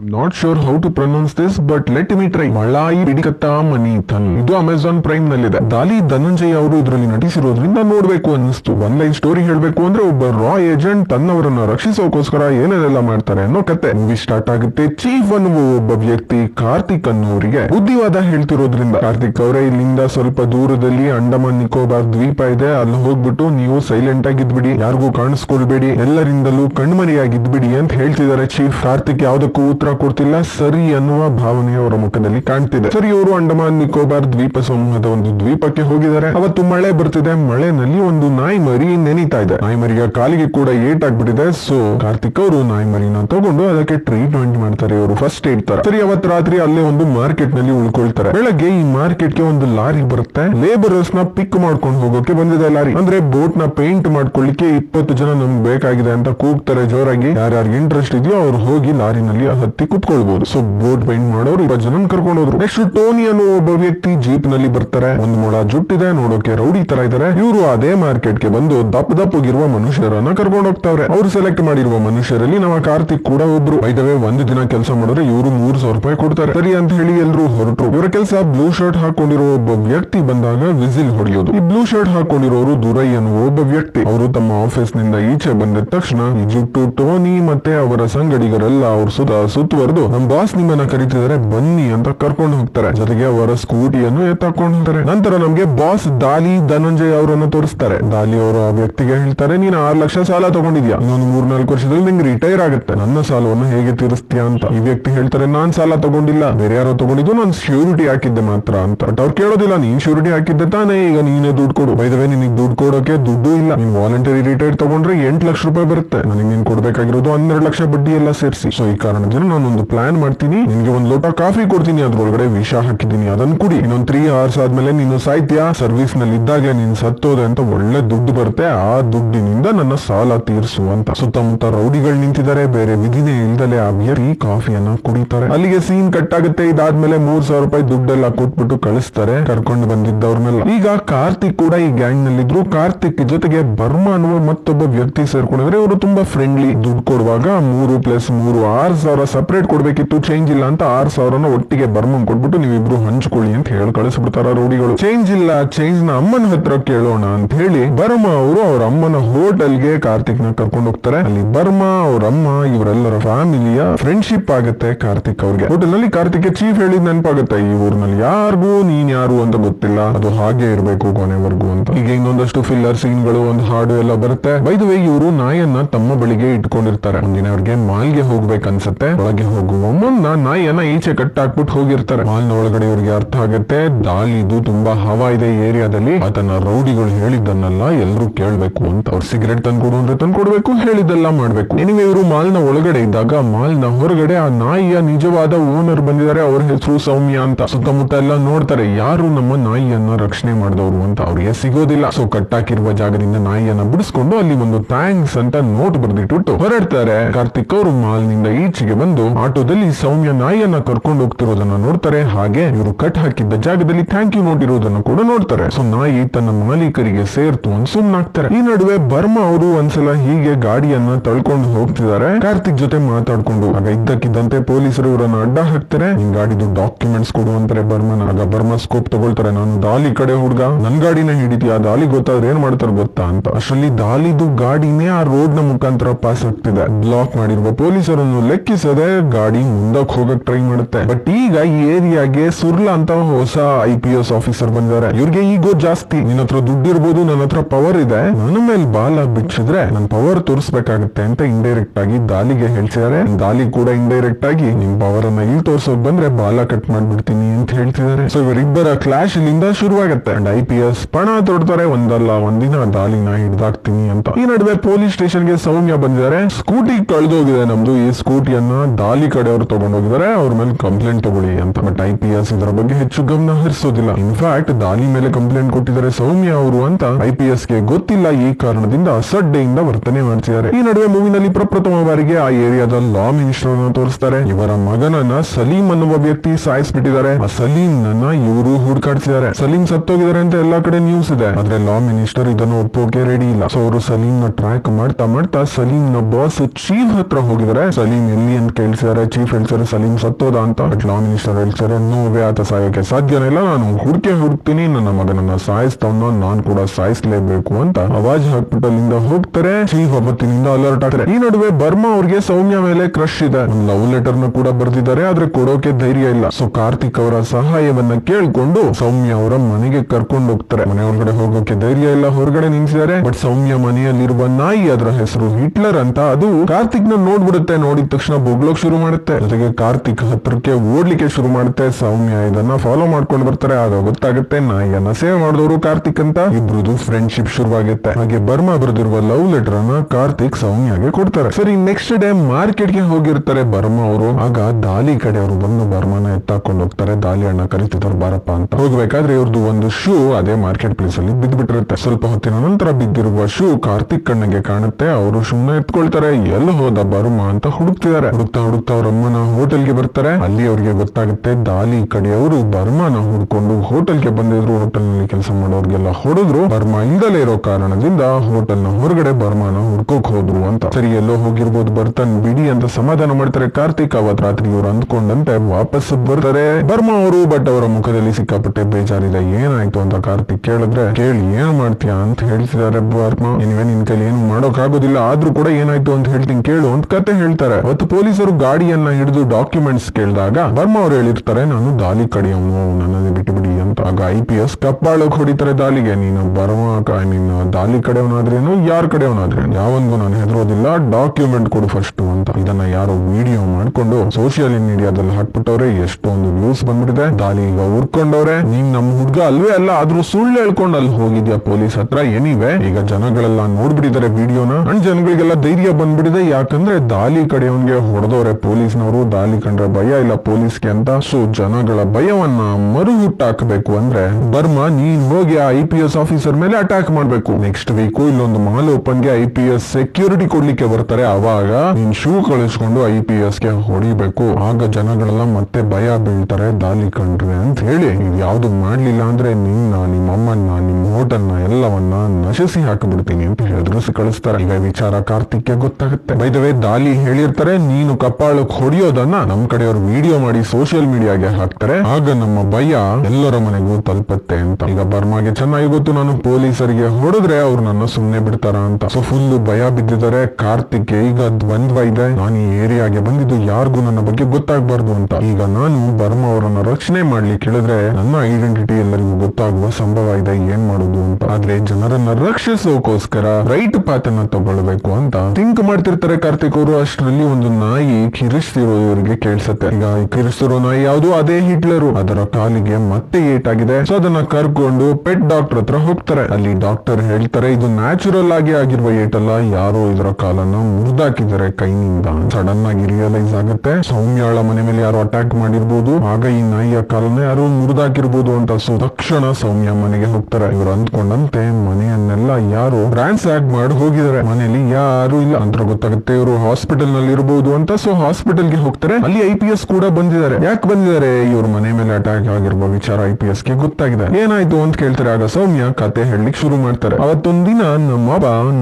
I'm not sure how to pronounce this but let me try. Mazhai Pidikkatha Manithan ಇದು Amazon prime ನಲ್ಲಿದೆ. ದಾಲಿ ಧನಂಜಯ್ ಅವರು ಇದರಲ್ಲಿ ನಟಿಸಿರೋದ್ರಿಂದ ನೋಡ್ಬೇಕು ಅನ್ನಿಸ್ತು. ಒನ್ ಲೈನ್ ಸ್ಟೋರಿ ಹೇಳ್ಬೇಕು ಅಂದ್ರೆ ಒಬ್ಬ ರಾ ಏಜೆಂಟ್ ತನ್ನವರನ್ನ ರಕ್ಷಿಸೋಕೋಸ್ಕರ ಏನೇನೆಲ್ಲ ಮಾಡ್ತಾರೆ ಅನ್ನೋ ಕತೆ. ಮೂವಿ ಸ್ಟಾರ್ಟ್ ಆಗುತ್ತೆ. ಚೀಫ್ ಅನ್ನುವ ಒಬ್ಬ ವ್ಯಕ್ತಿ ಕಾರ್ತಿಕ್ ಅನ್ನೋರಿಗೆ ಬುದ್ಧಿವಾದ ಹೇಳ್ತಿರೋದ್ರಿಂದ. ಕಾರ್ತಿಕ್ ಅವರೇ, ಇಲ್ಲಿಂದ ಸ್ವಲ್ಪ ದೂರದಲ್ಲಿ ಅಂಡಮಾನ್, ನಿಕೋಬಾರ್ ದ್ವೀಪ ಇದೆ. ಅಲ್ಲಿ ಹೋಗ್ಬಿಟ್ಟು ನೀವು ಸೈಲೆಂಟ್ ಆಗಿದ್ಬಿಡಿ ಯಾರಿಗೂ ಕಾಣಿಸ್ಕೊಳ್ಬೇಡಿ. ಎಲ್ಲರಿಂದಲೂ ಕಣ್ಮರೆಯಾಗಿದ್ಬಿಡಿ ಅಂತ ಹೇಳ್ತಿದ್ದಾರೆ ಚೀಫ್ ಕಾರ್ತಿಕ್ ಯಾವ್ದಕ್ಕೂ ಉತ್ತರ ಕೊಡ್ತಿಲ್ಲ, ಸರಿ ಅನ್ನುವ ಭಾವನೆ ಅವರ ಮುಖದಲ್ಲಿ ಕಾಣ್ತಿದೆ. ಸರಿ ಅವರು ಅಂಡಮಾನ್, ನಿಕೋಬಾರ್ ದ್ವೀಪ ಸಮೂಹದ ಒಂದು ದ್ವೀಪಕ್ಕೆ ಹೋಗಿದ್ದಾರೆ. ಅವತ್ತು ಮಳೆ ಬರ್ತಿದೆ, ಮಳೆನಲ್ಲಿ ಒಂದು ನಾಯಿ ಮರಿ ನೆನೀತಾ ಇದೆ. ನಾಯಿ ಮರಿಯ ಕಾಲಿಗೆ ಕೂಡ ಏಟ್ ಆಗ್ಬಿಟ್ಟಿದೆ ಸೊ ಕಾರ್ತಿಕ್ ಅವರು ನಾಯಿ ಮರಿನ ತಗೊಂಡು ಅದಕ್ಕೆ ಟ್ರೀಟ್ಮೆಂಟ್ ಮಾಡ್ತಾರೆ. ಇವರು ಫಸ್ಟ್ ಏಡ್ ತರ. ಸರಿ ಅವತ್ ರಾತ್ರಿ ಅಲ್ಲೇ ಒಂದು ಮಾರ್ಕೆಟ್ನಲ್ಲಿ ಉಳ್ಕೊಳ್ತಾರೆ. ಬೆಳಗ್ಗೆ ಈ ಮಾರ್ಕೆಟ್ಗೆ ಒಂದು ಲಾರಿ ಬರುತ್ತೆ. ಲೇಬರರ್ಸ್ನ ಪಿಕ್ ಮಾಡ್ಕೊಂಡು ಹೋಗೋಕೆ ಬಂದಿದೆ ಲಾರಿ. ಅಂದ್ರೆ ಬೋಟ್ನ ಪೇಂಟ್ ಮಾಡ್ಕೊಳ್ಳಿಕ್ಕೆ ಇಪ್ಪತ್ತು ಜನ ನಮ್ಗೆ ಬೇಕಾಗಿದೆ ಅಂತ ಕೂಗ್ತಾರೆ ಜೋರಾಗಿ. ಯಾರ್ಯಾರಿಗೆ ಇಂಟ್ರೆಸ್ಟ್ ಇದೆಯೋ ಅವ್ರು ಹೋಗಿ ಲಾರಿನಲ್ಲಿ ಹತ್ತಿ ಕುತ್ಕೊಳ್ಬಹುದು ಸೊ ಬೋಟ್ ಪೇಂಟ್ ಮಾಡೋರು ಇಪ್ಪತ್ತು ಜನ ಕರ್ಕೊಂಡು ಹೋದ್ರು ನೆಕ್ಸ್ಟ್ ಟೋನಿ ಅನ್ನೋ ಒಬ್ಬ ವ್ಯಕ್ತಿ ಜೀಪ್ನಲ್ಲಿ ಬರ್ತಾರೆ. ಒಂದು ಮೊಳ ಜುಟ್ಟಿದೆ, ನೋಡೋಕೆ ರೌಡಿ ತರ ಇದಾರೆ. ಇವರು ಅದೇ ಮಾರ್ಕೆಟ್ಗೆ ಬಂದು ದಪ್ಪ ದಪ್ಪಗಿರುವ ಮನುಷ್ಯರನ್ನ ಕರ್ಕೊಂಡು ಹೋಗ್ತಾವ್ರೆ ಅವ್ರು ಸೆಲೆಕ್ಟ್ ಮಾಡಿರುವ ಮನುಷ್ಯರಲ್ಲಿ ನಮ್ಮ ಕಾರ್ತಿಕ್ ಕೂಡ ಒಬ್ರು. ಐದವೇ ಒಂದು ದಿನ ಕೆಲಸ ಮಾಡಿದ್ರೆ ಇವರು ಮೂರ್ ಸಾವಿರ ರೂಪಾಯಿ ಕೊಡ್ತಾರೆ. ಸರಿ ಅಂತ ಹೇಳಿ ಎಲ್ರು ಹೊರಟರು. ಇವರ ಕೆಲಸ ಬ್ಲೂ ಶರ್ಟ್ ಹಾಕೊಂಡಿರೋ ಒಬ್ಬ ವ್ಯಕ್ತಿ ಬಂದಾಗ ವಿಸಿಲ್ ಹೊಡೆಯೋದು. ಈ ಬ್ಲೂ ಶರ್ಟ್ ಹಾಕೊಂಡಿರೋರು ದುರೈ ಅನ್ನುವ ಒಬ್ಬ ವ್ಯಕ್ತಿ. ಅವರು ತಮ್ಮ ಆಫೀಸ್ನಿಂದ ಈಚೆ ಬಂದ ತಕ್ಷಣ ಜುಟ್ಟು ಟೋನಿ ಮತ್ತೆ ಅವರ ಸಂಗಡಿಗರೆಲ್ಲ ಅವ್ರ ಸುತ್ತ ಸುತ್ತುವರೆದು ನಮ್ ಬಾಸ್ ನಿಮ್ಮನ್ನ ಕರೀತಿದ್ದಾರೆ ಬನ್ನಿ ಅಂತ ಕರ್ಕೊಂಡು ಹೋಗ್ತಾರೆ. ಜೊತೆಗೆ ಅವರ ಸ್ಕೂಟಿಯನ್ನು ಎತ್ತಾಕೊಂಡು ಹೋಗ್ತಾರೆ. ನಂತರ ನಮ್ಗೆ ಬಾಸ್ ದಾಲಿ ಧನಂಜಯ್ ಅವರನ್ನ ತೋರಿಸ್ತಾರೆ. ದಾಲಿ ಅವರು ಆ ವ್ಯಕ್ತಿಗೆ ಹೇಳ್ತಾರೆ, ನೀನ್ ಆರು ಲಕ್ಷ ಸಾಲ ತಗೊಂಡಿದ್ಯಾ? ಇನ್ನೊಂದು ಮೂರ್ನಾಲ್ಕು ವರ್ಷದಲ್ಲಿ ನಿಂಗೆ ರಿಟೈರ್ ಆಗುತ್ತೆ. ನನ್ನ ಸಾಲವನ್ನು ಹೇಗೆ ತೀರಿಸ್ತೀಯಾ ಅಂತ? ಈ ವ್ಯಕ್ತಿ ಹೇಳ್ತಾರೆ, ನಾನ್ ಸಾಲ ತಗೊಂಡಿಲ್ಲ. ಬೇರೆ ಯಾರೋ ತಗೊಂಡಿದ್ದು ನಾನು ಶ್ಯೂರಿಟಿ ಹಾಕಿದ್ದೆ ಮಾತ್ರ ಅಂತ. ಬಟ್ ಅವ್ರು ಕೇಳೋದಿಲ್ಲ, ನೀನ್ ಶ್ಯೂರಿಟಿ ಹಾಕಿದ್ದೆ ತಾನೇ, ಈಗ ನೀನೇ ದುಡ್ಡು ಕೊಡು. ಬೈದವೆ ನಿನಗೆ ದುಡ್ಡು ಕೊಡೋಕೆ ದುಡ್ಡು ಇಲ್ಲ. ನೀನ್ ವಾಲಂಟರಿ ರಿಟೈರ್ ತಗೊಂಡ್ರೆ ಎಂಟು ಲಕ್ಷ ರೂಪಾಯಿ ಬರುತ್ತೆ. ನನಗೆ ನೀನ್ ಕೊಡ್ಬೇಕಾಗಿರೋದು ಹನ್ನೆರಡು ಲಕ್ಷ ಬಡ್ಡಿ ಎಲ್ಲ ಸೇರಿಸಿ. ಸೊ ಈ ಕಾರಣದಿಂದ ನಾನೊಂದು ಪ್ಲಾನ್ ಮಾಡ್ತೀನಿ. ನಿನ್ಗೆ ಒಂದ್ ಲೋಟ ಕಾಫಿ ಕೊಡ್ತೀನಿ, ಅದ್ರೊಳಗಡೆ ವಿಷ ಹಾಕಿದ್ದೀನಿ. ಅದನ್ನ ಕುಡಿ. ಇನ್ನೊಂದ್ ತ್ರೀ ಅವರ್ಸ್ ಆದ್ಮೇಲೆ ನೀನು ಸಾಯ್ತೀಯ? ಸರ್ವಿಸ್ನಲ್ಲಿ ಇದ್ದಾಗಲೇ ನೀನ್ ಸತ್ತೋದೆ ಅಂತ ಒಳ್ಳೆ ದುಡ್ಡು ಬರುತ್ತೆ. ಆ ದುಡ್ಡಿನಿಂದ ನನ್ನ ಸಾಲ ತೀರಿಸು ಅಂತ ಸುತ್ತಮುತ್ತ ರೌಡಿಗಳು ನಿಂತಿದ್ದಾರೆ. ಬೇರೆ ವಿಧಿನೇ ಇಲ್ದಲೆ ಆ ವ್ಯಕ್ತಿ ಕಾಫಿಯನ್ನ ಕುಡಿತಾರೆ. ಅಲ್ಲಿಗೆ ಸೀನ್ ಕಟ್ ಆಗುತ್ತೆ. ಇದಾದ್ಮೇಲೆ ಮೂರ್ ಸಾವಿರ ರೂಪಾಯಿ ದುಡ್ಡೆಲ್ಲ ಕೊಟ್ಬಿಟ್ಟು ಕಳಿಸ್ತಾರೆ. ಕರ್ಕೊಂಡು ಬಂದಿದ್ದವ್ರನ್ನೆಲ್ಲ. ಈಗ ಕಾರ್ತಿಕ್ ಕೂಡ ಈ ಗ್ಯಾಂಗ್ ನಲ್ಲಿದ್ರು. ಕಾರ್ತಿಕ್ ಜೊತೆಗೆ ಬರ್ಮಾ ಅನ್ನುವ ಮತ್ತೊಬ್ಬ ವ್ಯಕ್ತಿ ಸೇರ್ಕೊಂಡಿದ್ರೆ ಇವರು ತುಂಬಾ ಫ್ರೆಂಡ್ಲಿ ದುಡ್ಡು ಕೊಡುವಾಗ ಮೂರು ಪ್ಲಸ್ ಮೂರು ಆರ್ ಸಾವಿರ ಸಪರೇಟ್ ಕೊಡ್ಬೇಕಿತ್ತು ಚೇಂಜ್ ಇಲ್ಲ ಅಂತ ಆರ್ ಸಾವಿರನ ಒಟ್ಟಿಗೆ ಬರ್ಮನ್ ಕೊಟ್ಬಿಟ್ಟು ನೀವಿಬ್ರು ಹಂಚ್ಕೊಳ್ಳಿ ಅಂತ ಹೇಳಿ ಕಳಿಸ್ಬಿಡ್ತಾರ ರೌಡಿಗಳು. ಚೇಂಜ್ ಇಲ್ಲ ಚೇಂಜ್ನ ಅಮ್ಮನ ಹತ್ರ ಕೇಳೋಣ ಅಂತ ಹೇಳಿ ಬರ್ಮಾ ಅವರು ಅವ್ರ ಅಮ್ಮನ ಹೋಟೆಲ್ಗೆ ಕಾರ್ತಿಕ್ನ ಕರ್ಕೊಂಡು ಹೋಗ್ತಾರೆ. ಅಲ್ಲಿ ಬರ್ಮಾ ಅವ್ರ ಅಮ್ಮ ಇವರೆಲ್ಲರ ಫ್ಯಾಮಿಲಿಯ ಫ್ರೆಂಡ್ಶಿಪ್ ಆಗುತ್ತೆ ಕಾರ್ತಿಕ್ ಅವ್ರಿಗೆ. ಹೋಟೆಲ್ನಲ್ಲಿ ಕಾರ್ತಿಕ್ ಚೀಫ್ ಹೇಳಿದ್ ನೆನಪಾಗುತ್ತೆ, ಈ ಊರಿನಲ್ಲಿ ಯಾರಿಗೂ, ನೀನ್ ಯಾರು ಅಂತ ಗೊತ್ತಿಲ್ಲ. ಅದು ಹಾಗೆ ಇರಬೇಕು ಕೊನೆವರೆಗೂ ಅಂತ. ಈಗ ಇನ್ನೊಂದಷ್ಟು ಫಿಲ್ಲರ್ ಸೀನ್ಗಳು ಒಂದು ಹಾಡು ಎಲ್ಲ ಬರುತ್ತೆ. ವೇ ಇವರು ನಾಯನ್ನ ತಮ್ಮ ಬಳಿಗೆ ಇಟ್ಕೊಂಡಿರ್ತಾರೆ. ಒಂದಿನ ಅವ್ರಿಗೆ ಮಾಲ್ಗೆ ಹೋಗ್ಬೇಕನ್ಸತ್ತೆ. ಒಳಗೆ ಹೋಗುವ ಮುನ್ನ ನಾಯಿಯನ್ನ ಈಚೆ ಕಟ್ಟಾಕ್ಬಿಟ್ಟು ಹೋಗಿರ್ತಾರೆ. ಮಾಲ್ನ ಒಳಗಡೆ ಇವರಿಗೆ ಅರ್ಥ ಆಗುತ್ತೆ ದಾಲಿದು ತುಂಬಾ ಹವಾ ಇದೆ ಏರಿಯಾದಲ್ಲಿ. ಆತನ ರೌಡಿಗಳು ಹೇಳಿದ್ದನ್ನೆಲ್ಲ ಎಲ್ರು ಕೇಳ್ಬೇಕು ಅಂತ. ಅವ್ರು ಸಿಗರೆಟ್ ತಂದ್ಕೊಡು ಅಂದ್ರೆ ತಂದ್ಕೊಡ್ಬೇಕು ಹೇಳಿದ್ದೆಲ್ಲ ಮಾಡ್ಬೇಕು. ನಿನಗೆ ಇವರು ಮಾಲ್ನ ಒಳಗಡೆ ಇದ್ದಾಗ ಮಾಲ್ನ ಹೊರಗಡೆ ಆ ನಾಯಿಯ ನಿಜವಾದ ಓನರ್ ಬಂದಿದ್ದಾರೆ, ಅವ್ರ ಹೆಸರು ಸೌಮ್ಯ ಅಂತ. ಸುತ್ತಮುತ್ತ ಎಲ್ಲ ನೋಡ್ತಾರೆ, ಯಾರು ನಮ್ಮ ನಾಯಿಯನ್ನ ರಕ್ಷಣೆ ಮಾಡಿದವರು ಅಂತ. ಅವ್ರಿಗೆ ಸಿಗೋದಿಲ್ಲ. ಸೊ ಕಟ್ಟಾಕಿರುವ ಜಾಗದಿಂದ ನಾಯಿಯನ್ನ ಬಿಡಿಸ್ಕೊಂಡು ಅಲ್ಲಿ ಒಂದು ಥ್ಯಾಂಕ್ಸ್ ಅಂತ ನೋಟ್ ಬರ್ದಿಟ್ಟು ಹೊರಡ್ತಾರೆ. ಕಾರ್ತಿಕ್ ಅವರು ಮಾಲ್ನಿಂದ ಈಚೆಗೆ ಬಂದು ಆಟೋದಲ್ಲಿ ಸೌಮ್ಯ ನಾಯಿಯನ್ನ ಕರ್ಕೊಂಡು ಹೋಗ್ತಿರೋದನ್ನ ನೋಡ್ತಾರೆ. ಹಾಗೆ ಇವರು ಕಟ್ ಹಾಕಿದ್ದ ಜಾಗದಲ್ಲಿ ಥ್ಯಾಂಕ್ ಯು ನೋಡಿರೋದನ್ನ ಕೂಡ ನೋಡ್ತಾರೆ. ಸೊ ನಾಯಿ ತನ್ನ ಮಾಲೀಕರಿಗೆ ಸೇರ್ತು ಅಂತ ಸುಮ್ನಾಗ್ತಾರೆ. ಈ ನಡುವೆ ಬರ್ಮಾ ಅವರು ಒಂದ್ಸಲ ಹೀಗೆ ಗಾಡಿಯನ್ನ ತಳ್ಕೊಂಡು ಹೋಗ್ತಿದ್ದಾರೆ. ಕಾರ್ತಿಕ್ ಜೊತೆ ಮಾತಾಡ್ಕೊಂಡು ಆಗ ಇದ್ದಕ್ಕಿದ್ದಂತೆ ಪೊಲೀಸರು ಇವರನ್ನ ಅಡ್ಡ ಹಾಕ್ತಾರೆ. ನಿನ್ ಗಾಡಿದು ಡಾಕ್ಯುಮೆಂಟ್ಸ್ ಕೊಡು ಅಂತಾರೆ ಬರ್ಮನ್. ಆಗ ಬರ್ಮಾ ಸ್ಕೋಪ್ ತಗೊಳ್ತಾರೆ. ನಾನು ದಾಲಿ ಕಡೆ ಹುಡ್ಗ. ನನ್ ಗಾಡಿನ ಆ ದಾಲಿ ಗೊತ್ತಾದ್ರೆ ಏನ್ ಮಾಡ್ತಾರೆ ಗೊತ್ತಾ ಅಂತ. ಅಷ್ಟರಲ್ಲಿ ದಾಲಿದು ಗಾಡಿನೇ ಆ ರೋಡ್ನ ಮುಖಾಂತರ ಪಾಸ್ ಆಗ್ತಿದೆ. ಬ್ಲಾಕ್ ಮಾಡಿರುವ ಪೊಲೀಸರನ್ನು ಲೆಕ್ಕಿಸದೆ ಗಾಡಿ ಮುಂದಕ್ಕೆ ಹೋಗಕ್ ಟ್ರೈ ಮಾಡುತ್ತೆ. ಬಟ್ ಈಗ ಈ ಏರಿಯಾಗೆ ಸುರ್ಲಾ ಅಂತ ಹೊಸ ಐ ಪಿ ಎಸ್ ಆಫೀಸರ್ ಬಂದಿದ್ದಾರೆ. ಇವ್ರಿಗೆ ಈಗೋ ಜಾಸ್ತಿ. ನಿನ್ನ ಹತ್ರ ದುಡ್ಡು ಇರ್ಬೋದು, ನನ್ನ ಹತ್ರ ಪವರ್ ಇದೆ. ನನ್ನ ಮೇಲೆ ಬಾಲ ಬಿಚ್ಚಿದ್ರೆ ನನ್ ಪವರ್ ತೋರಿಸ್ಬೇಕಾಗುತ್ತೆ ಅಂತ ಇಂಡೈರೆಕ್ಟ್ ಆಗಿ ದಾಲಿಗೆ ಹೇಳ್ತಿದ್ದಾರೆ. ದಾಲಿ ಕೂಡ ಇಂಡೈರೆಕ್ಟ್ ಆಗಿ ನಿಮ್ ಪವರ್ ಅನ್ನ ಇಲ್ಲಿ ತೋರ್ಸೋದ್ ಬಂದ್ರೆ ಬಾಲ ಕಟ್ ಮಾಡ್ಬಿಡ್ತೀನಿ ಅಂತ ಹೇಳ್ತಿದ್ದಾರೆ. ಸೊ ಇವರಿಬ್ಬರ ಕ್ಲಾಶ್ ಇಲ್ಲಿಂದ ಶುರುವಾಗುತ್ತೆ. ಅಂಡ್ ಐ ಪಿ ಎಸ್ ಪಣ ತೊಡ್ತಾರೆ, ಒಂದಲ್ಲ ಒಂದಿನ ದಾಲಿನ ಹಿಡ್ದಾಕ್ತೀನಿ ಅಂತ. ಈ ನಡುವೆ ಪೊಲೀಸ್ ಸ್ಟೇಷನ್ಗೆ ಸೌಮ್ಯ ಬಂದಿದ್ದಾರೆ. ಸ್ಕೂಟಿ ಕಳೆದೋಗಿದೆ ನಮ್ದು. ಈ ಸ್ಕೂಟಿಯನ್ನ ದಾಲಿ ಕಡೆಯವರು ತಗೊಂಡೋಗಿದ್ದಾರೆ, ಅವ್ರ ಮೇಲೆ ಕಂಪ್ಲೇಂಟ್ ತಗೊಳ್ಳಿ ಅಂತ. ಬಟ್ ಐ ಪಿ ಎಸ್ ಇದರ ಬಗ್ಗೆ ಹೆಚ್ಚು ಗಮನ ಹರಿಸೋದಿಲ್ಲ. ಇನ್ಫ್ಯಾಕ್ಟ್ ದಾಲಿ ಮೇಲೆ ಕಂಪ್ಲೇಂಟ್ ಕೊಟ್ಟಿದ್ದಾರೆ ಸೌಮ್ಯ ಅವರು ಅಂತ ಐ ಪಿ ಎಸ್ಗೆ ಗೊತ್ತಿಲ್ಲ. ಈ ಕಾರಣದಿಂದ ಅಸಡ್ಡೆಯಿಂದ ವರ್ತನೆ ಮಾಡ್ತಿದ್ದಾರೆ. ಈ ನಡುವೆ ಮೂವಿನಲ್ಲಿ ಪ್ರಪ್ರಥಮ ಬಾರಿಗೆ ಆ ಏರಿಯಾದ ಲಾ ಮಿನಿಸ್ಟರ್ ತೋರಿಸ್ತಾರೆ. ಇವರ ಮಗನನ್ನ ಸಲೀಂ ಅನ್ನುವ ವ್ಯಕ್ತಿ ಸಾಯಿಸ್ಬಿಟ್ಟಿದ್ದಾರೆ. ಆ ಸಲೀಂ ನನ್ನ ಇವರು ಹುಡ್ಕಾಡ್ತಿದ್ದಾರೆ. ಸಲೀಂ ಸತ್ತೋಗಿದ್ದಾರೆ ಅಂತ ಎಲ್ಲಾ ಕಡೆ ನ್ಯೂಸ್ ಇದೆ. ಆದ್ರೆ ಲಾ ಮಿನಿಸ್ಟರ್ ಇದನ್ನು ಒಪ್ಪೋಕೆ ರೆಡಿ ಇಲ್ಲ. ಸೊ ಅವರು ಸಲೀಂ ನ ಟ್ರ್ಯಾಕ್ ಮಾಡ್ತಾ ಮಾಡ್ತಾ ಸಲೀಂ ನ ಬಾಸ್ ಚೀಫ್ ಹತ್ರ ಹೋಗಿದ್ದಾರೆ. ಸಲೀಂ ಎಲ್ಲಿ ಅಂತ ಹೇಳ್ತಾರೆ ಚೀಫ್ ಹೇಳ್ತಾರೆ, ಸಲೀಂ ಸತ್ತೋದ ಅಂತ. ಲಾ ಮಿನಿಸ್ಟರ್ ಹೇಳ್ತಾರೆ ನೋವೇ ಆತ ಸಾಯೋಕೆ ಸಾಧ್ಯನೇ ಇಲ್ಲ, ನಾನು ಹುಡುಕೆ ಹುಡುಕ್ತೀನಿ ನನ್ನ ಮಗನನ್ನ ಸಾಯಿಸ್ತವನ್ನ ನಾನ್ ಕೂಡ ಸಾಯಿಸ್ಲೇಬೇಕು ಅಂತ ಅವಾಜ್ ಹಾಕ್ಬಿಟ್ಟು ಅಲ್ಲಿಂದ ಹೋಗ್ತಾರೆ. ಚೀಫ್ ಅವತ್ತಿನಿಂದ ಅಲರ್ಟ್ ಆಗ್ತಾರೆ. ಈ ನಡುವೆ ಬರ್ಮಾ ಅವ್ರಿಗೆ ಸೌಮ್ಯ ಮೇಲೆ ಕ್ರಶ್ ಇದೆ. ಲವ್ ಲೆಟರ್ನ ಕೂಡ ಬರ್ದಿದ್ದಾರೆ, ಆದ್ರೆ ಕೊಡೋಕೆ ಧೈರ್ಯ ಇಲ್ಲ. ಸೊ ಕಾರ್ತಿಕ್ ಅವರ ಸಹಾಯವನ್ನ ಕೇಳ್ಕೊಂಡು ಸೌಮ್ಯ ಅವರ ಮನೆಗೆ ಕರ್ಕೊಂಡು ಹೋಗ್ತಾರೆ. ಮನೆ ಒಳಗಡೆ ಹೋಗೋಕೆ ಧೈರ್ಯ ಇಲ್ಲ, ಹೊರಗಡೆ ನಿಲ್ಸಿದ್ದಾರೆ. ಬಟ್ ಸೌಮ್ಯ ಮನೆಯಲ್ಲಿರುವ ನಾಯಿ ಅದರ ಹೆಸರು ಹಿಟ್ಲರ್ ಅಂತ. ಅದು ಕಾರ್ತಿಕ್ನ ನೋಡ್ಬಿಡುತ್ತೆ, ನೋಡಿದ ತಕ್ಷಣ ಬೊಗ್ಲೋಕ್ ಶುರು ಮಾಡುತ್ತೆ. ಜೊತೆಗೆ ಕಾರ್ತಿಕ್ ಹತ್ರಕ್ಕೆ ಓಡ್ಲಿಕ್ಕೆ ಶುರು ಮಾಡುತ್ತೆ. ಸೌಮ್ಯ ಇದನ್ನ ಫಾಲೋ ಮಾಡ್ಕೊಂಡು ಬರ್ತಾರೆ. ಆಗ ಗೊತ್ತಾಗುತ್ತೆ ನಾಯಿಯನ್ನ ಸೇವ್ ಮಾಡಿದವರು ಕಾರ್ತಿಕ್ ಅಂತ. ಇಬ್ರದು ಫ್ರೆಂಡ್ಶಿಪ್ ಶುರುವಾಗುತ್ತೆ. ಹಾಗೆ ಬರ್ಮಾ ಬರೆದಿರುವ ಲವ್ ಲೆಟರ್ ಅನ್ನ ಕಾರ್ತಿಕ್ ಸೌಮ್ಯಗೆ ಕೊಡ್ತಾರೆ. ಸರಿ ನೆಕ್ಸ್ಟ್ ಡೇ ಮಾರ್ಕೆಟ್ಗೆ ಹೋಗಿರ್ತಾರೆ ಬರ್ಮಾ ಅವರು. ಆಗ ದಾಲಿ ಕಡೆ ಅವರು ಬಂದು ಬರ್ಮಾನ ಎತ್ತಾಕೊಂಡು ಹೋಗ್ತಾರೆ. ದಾಲಿ ಅಣ್ಣ ಕರಿತಿದ್ರು ಬಾರಪ್ಪ ಅಂತ. ಹೋಗ್ಬೇಕಾದ್ರೆ ಇವ್ರದ್ದು ಒಂದು ಶೂ ಅದೇ ಮಾರ್ಕೆಟ್ ಪ್ಲೇಸ್ ಅಲ್ಲಿ ಬಿದ್ದ್ಬಿಟ್ಟಿರುತ್ತೆ ಸ್ವಲ್ಪ ಹೊತ್ತಿನ ನಂತರ ಬಿದ್ದಿರುವ ಶೂ ಕಾರ್ತಿಕ್ ಕಣ್ಣಿಗೆ ಕಾಣುತ್ತೆ. ಅವರು ಶೂನ ಎತ್ಕೊಳ್ತಾರೆ. ಎಲ್ಲಿ ಹೋದ ಬರ್ಮಾ ಅಂತ ಹುಡುಕ್ತಿದ್ದಾರೆ. ಹುಡುಕ್ತಾ ಹುಡುಕ್ತಾ ಅವ್ರ ಅಮ್ಮನ ಹೋಟೆಲ್ಗೆ ಬರ್ತಾರೆ. ಅಲ್ಲಿ ಅವ್ರಿಗೆ ಗೊತ್ತಾಗುತ್ತೆ, ದಾಲಿ ಕಡೆಯವರು ಬರ್ಮಾನ ಹುಡ್ಕೊಂಡು ಹೋಟೆಲ್ಗೆ ಬಂದಿದ್ರು. ಹೋಟೆಲ್ನಲ್ಲಿ ಕೆಲಸ ಮಾಡೋರ್ಗೆಲ್ಲ ಹೊಡೆದ್ರು. ಬರ್ಮಾ ಇಲ್ದಲೇ ಇರೋ ಕಾರಣದಿಂದ ಹೋಟೆಲ್ನ ಹೊರಗಡೆ ಬರ್ಮಾನ ಹುಡ್ಕೋಕ್ ಹೋದ್ರು ಅಂತ. ಸರಿ, ಎಲ್ಲೋ ಹೋಗಿರ್ಬೋದು ಬರ್ತಾನೆ ಬಿಡಿ ಅಂತ ಸಮಾಧಾನ ಮಾಡ್ತಾರೆ. ಕಾರ್ತಿಕ್ ಅವತ್ ರಾತ್ರಿ ಇವ್ರು ಅಂದ್ಕೊಂಡಂತೆ ವಾಪಸ್ ಬರ್ತಾರೆ. ಬರ್ಮಾ ಅವರು ಬಟ್ ಅವರ ಮುಖದಲ್ಲಿ ಸಿಕ್ಕಾಪಟ್ಟೆ ಬೇಜಾರಿದೆ. ಏನಾಯ್ತು ಅಂತ ಕಾರ್ತಿಕ್ ಕೇಳಿದ್ರೆ, ಕೇಳಿ, ಏನ್ ಮಾಡ್ತೀಯಾ ಅಂತ ಹೇಳ್ತಿದ್ದಾರೆ ಬರ್ಮಾ. ನೀವೇ ನಿನ್ ಕೈಲಿ ಏನು ಮಾಡೋಕ್ ಆಗೋದಿಲ್ಲ ಆದ್ರೂ ಕೂಡ ಏನಾಯ್ತು ಅಂತ ಹೇಳ್ತೀನಿ, ಕೇಳು ಅಂತ ಕತೆ ಹೇಳ್ತಾರೆ. ಅವತ್ತು ಪೊಲೀಸರು ಗಾಡಿಯನ್ನ ಹಿಡಿದು ಡಾಕ್ಯುಮೆಂಟ್ಸ್ ಕೇಳಿದಾಗ ಬರ್ಮಾ ಅವ್ರು ಹೇಳಿರ್ತಾರೆ, ನಾನು ದಾಲಿ ಕಡಿಯವನು ನನ್ನನ್ನು ಬಿಟ್ಟು ಬಿಡಿ ಅಂತ. ಆಗ ಐ ಪಿ ಎಸ್ ಕಪ್ಪಾಳಕ್ ಹೊಡಿತಾರೆ ದಾಲಿಗೆ, ನೀನು ಬರ್ಮಾ ನೀನು ದಾಲಿ ಕಡೆಯವನಾದ್ರೇನು, ಯಾರ ಕಡೆಯವನಾದ್ರೇನು? ಯಾವನ್ಗೂ ನಾನು ಹೆದರೋದಿಲ್ಲ ಡಾಕ್ಯುಮೆಂಟ್ ಕೊಡು ಫಸ್ಟ್ ಅಂತ. ಇದನ್ನ ಯಾರೋ ವಿಡಿಯೋ ಮಾಡ್ಕೊಂಡು ಸೋಷಿಯಲ್ ಮೀಡಿಯಾದಲ್ಲಿ ಹಾಕ್ಬಿಟ್ಟವ್ರೆ, ಎಷ್ಟೊಂದು ನ್ಯೂಸ್ ಬಂದ್ಬಿಟ್ಟಿದೆ. ದಾಲಿ ಈಗ ಉರ್ಕೊಂಡವ್ರೆ ನೀನ್ ನಮ್ ಹುಡ್ಗ ಅಲ್ವೇ ಅಲ್ಲ, ಆದ್ರೂ ಸುಳ್ಳು ಹೇಳ್ಕೊಂಡು ಅಲ್ಲಿ ಹೋಗಿದ್ಯಾ ಪೊಲೀಸ್ ಹತ್ರ? ಏನಿವೆ ಈಗ ಜನಗಳೆಲ್ಲ ನೋಡ್ಬಿಟ್ಟಿದ್ದಾರೆ ವಿಡಿಯೋನ ಅಂಡ್ ಜನಗಳಿಗೆಲ್ಲ ಧೈರ್ಯ ಬಂದ್ಬಿಟ್ಟಿದೆ, ಯಾಕಂದ್ರೆ ದಾಲಿ ಕಡೆಯವನ್ಗೆ ಹೊಡೆದವ್ರೆ ಪೊಲೀಸ್ನವರು ದಾಳಿ ಕಂಡ್ರೆ ಭಯ ಇಲ್ಲ ಪೊಲೀಸ್ಗೆ ಅಂತ. ಸೊ ಜನಗಳ ಭಯವನ್ನ ಮರು ಹುಟ್ಟಾಕಬೇಕು ಅಂದ್ರೆ ಬರ್ಮಾ, ನೀನ್ ಹೋಗಿ ಆ ಐ ಪಿ ಎಸ್ ಆಫೀಸರ್ ಮೇಲೆ ಅಟ್ಯಾಕ್ ಮಾಡ್ಬೇಕು. ನೆಕ್ಸ್ಟ್ ವೀಕ್ ಇಲ್ಲೊಂದು ಮಾಲ್ ಓಪನ್ಗೆ ಐ ಪಿ ಎಸ್ ಸೆಕ್ಯೂರಿಟಿ ಕೊಡ್ಲಿಕ್ಕೆ ಬರ್ತಾರೆ. ಅವಾಗ ನೀನ್ ಶೂ ಕಳಿಸ್ಕೊಂಡು ಐ ಪಿ ಎಸ್ಗೆ ಹೊಡಿಬೇಕು. ಆಗ ಜನಗಳೆಲ್ಲ ಮತ್ತೆ ಭಯ ಬೀಳ್ತಾರೆ ದಾಳಿ ಕಂಡ್ರೆ ಅಂತ ಹೇಳಿ. ನೀವ್ ಯಾವ್ದು ಮಾಡ್ಲಿಲ್ಲ ಅಂದ್ರೆ ನಿನ್ನ, ನಿಮ್ಮ ಅಮ್ಮನ್ನ, ನಿಮ್ಮ ಹೋಟೆಲ್ನ ಎಲ್ಲವನ್ನ ನಶಿಸಿ ಹಾಕಿಬಿಡ್ತೀನಿ ಅಂತ ಹೆದರಿಸಿ ಕಳಿಸ್ತಾರೆ. ಈಗ ವಿಚಾರ ಕಾರ್ತಿಕ್ಗೆ ಗೊತ್ತಾಗುತ್ತೆ. ಬೈದವೇ ದಾಳಿ ಹೇಳಿರ್ತಾರೆ, ನೀನು ಕಪ್ಪಾಳಕ್ ಹೊಡಿಯೋದನ್ನ ನಮ್ ಕಡೆಯವರು ವಿಡಿಯೋ ಮಾಡಿ ಸೋಷಿಯಲ್ ಮೀಡಿಯಾಗೆ ಹಾಕ್ತಾರೆ. ಆಗ ನಮ್ಮ ಭಯ ಎಲ್ಲರ ಮನೆಗೂ ತಲುಪತ್ತೆ ಅಂತ. ಈಗ ಬರ್ಮಾಗೆ ಚೆನ್ನಾಗಿ ಗೊತ್ತು, ನಾನು ಪೊಲೀಸರಿಗೆ ಹೊಡೆದ್ರೆ ಅವ್ರು ನನ್ನ ಸುಮ್ನೆ ಬಿಡ್ತಾರ ಅಂತ. ಸೊ ಫುಲ್ ಭಯ ಬಿದ್ದಿದ್ದಾರೆ. ಕಾರ್ತಿಕ್ ಈಗ ದ್ವಂದ್ವ ಇದೆ. ನಾನು ಈ ಏರಿಯಾಗೆ ಬಂದಿದ್ದು ಯಾರಿಗೂ ನನ್ನ ಬಗ್ಗೆ ಗೊತ್ತಾಗ್ಬಾರ್ದು ಅಂತ. ಈಗ ನಾನು ಬರ್ಮ ಅವರನ್ನ ರಕ್ಷಣೆ ಮಾಡ್ಲಿಕ್ಕೆ ಕೇಳಿದ್ರೆ ನನ್ನ ಐಡೆಂಟಿಟಿ ಎಲ್ಲರಿಗೂ ಗೊತ್ತಾಗುವ ಸಂಭವ ಇದೆ. ಏನ್ ಮಾಡೋದು ಅಂತ. ಆದ್ರೆ ಜನರನ್ನ ರಕ್ಷಿಸೋಕೋಸ್ಕರ ರೈಟ್ ಪಾತ್ ತಗೊಳ್ಬೇಕು ಅಂತ ಥಿಂಕ್ ಮಾಡ್ತಿರ್ತಾರೆ ಕಾರ್ತಿಕ್ ಅವರು. ಅಷ್ಟರಲ್ಲಿ ಒಂದು ನಾಯಿ ಕಿರಿಸ್ತಿರೋ ಇವರಿಗೆ ಕೇಳಿಸುತ್ತೆ. ಈಗ ಕಿರಿಸ್ತಿರೋ ನಾಯಿ ಯಾವುದು ಅದೇ ಹಿಟ್ಲರು. ಅದರ ಕಾಲಿಗೆ ಮತ್ತೆ ಏಟಾಗಿದೆ. ಸೊ ಅದನ್ನ ಕರ್ಕೊಂಡು ಪೆಟ್ ಡಾಕ್ಟರ್ ಹತ್ರ ಹೋಗ್ತಾರೆ. ಅಲ್ಲಿ ಡಾಕ್ಟರ್ ಹೇಳ್ತಾರೆ, ಇದು ನ್ಯಾಚುರಲ್ ಆಗಿ ಆಗಿರುವ ಏಟಲ್ಲ. ಯಾರೋ ಇದರ ಕಾಲನ್ನ ಮುರಿದಾಕಿದ್ದಾರೆ. ಕೈನಿಂದ ಸಡನ್ ಆಗಿ ರಿಯಲೈಸ್ ಆಗುತ್ತೆ. ಸೌಮ್ಯಾಳ ಮನೆ ಮೇಲೆ ಯಾರು ಅಟ್ಯಾಕ್ ಮಾಡಿರ್ಬೋದು. ಆಗ ಈ ನಾಯಿಯ ಕಾಲನ್ನ ಯಾರು ಮುರಿದಾಕಿರ್ಬೋದು ಅಂತ ಸೊ ತಕ್ಷಣ ಸೌಮ್ಯ ಮನೆಗೆ ಹೋಗ್ತಾರೆ. ಇವರು ಅಂದ್ಕೊಂಡಂತೆ ಮನೆಯನ್ನೆಲ್ಲ ಯಾರು ಟ್ರಾನ್ಸಾಕ್ಟ್ ಮಾಡಿ ಹೋಗಿದ್ದಾರೆ. ಮನೆಯಲ್ಲಿ ಯಾರು ಇಲ್ಲ. ಅಂತ ಗೊತ್ತಾಗುತ್ತೆ ಇವರು ಹಾಸ್ಪಿಟಲ್ನಲ್ಲಿ ಇರಬಹುದು ಅಂತ ಹಾಸ್ಪಿಟಲ್ಗೆ ಹೋಗ್ತಾರೆ. ಅಲ್ಲಿ ಐ ಕೂಡ ಬಂದಿದ್ದಾರೆ. ಯಾಕೆ ಬಂದಿದ್ದಾರೆ? ಇವ್ರ ಮನೆ ಮೇಲೆ ಅಟ್ಯಾಕ್ ಆಗಿರುವ ವಿಚಾರ ಐ ಗೆ ಗೊತ್ತಾಗಿದೆ. ಏನಾಯ್ತು ಅಂತ ಕೇಳ್ತಾರೆ. ಆಗ ಸೌಮ್ಯ ಕತೆ ಹೇಳಲಿಕ್ಕೆ ಶುರು ಮಾಡ್ತಾರೆ. ಅವತ್ತೊಂದಿನ ನಮ್ಮ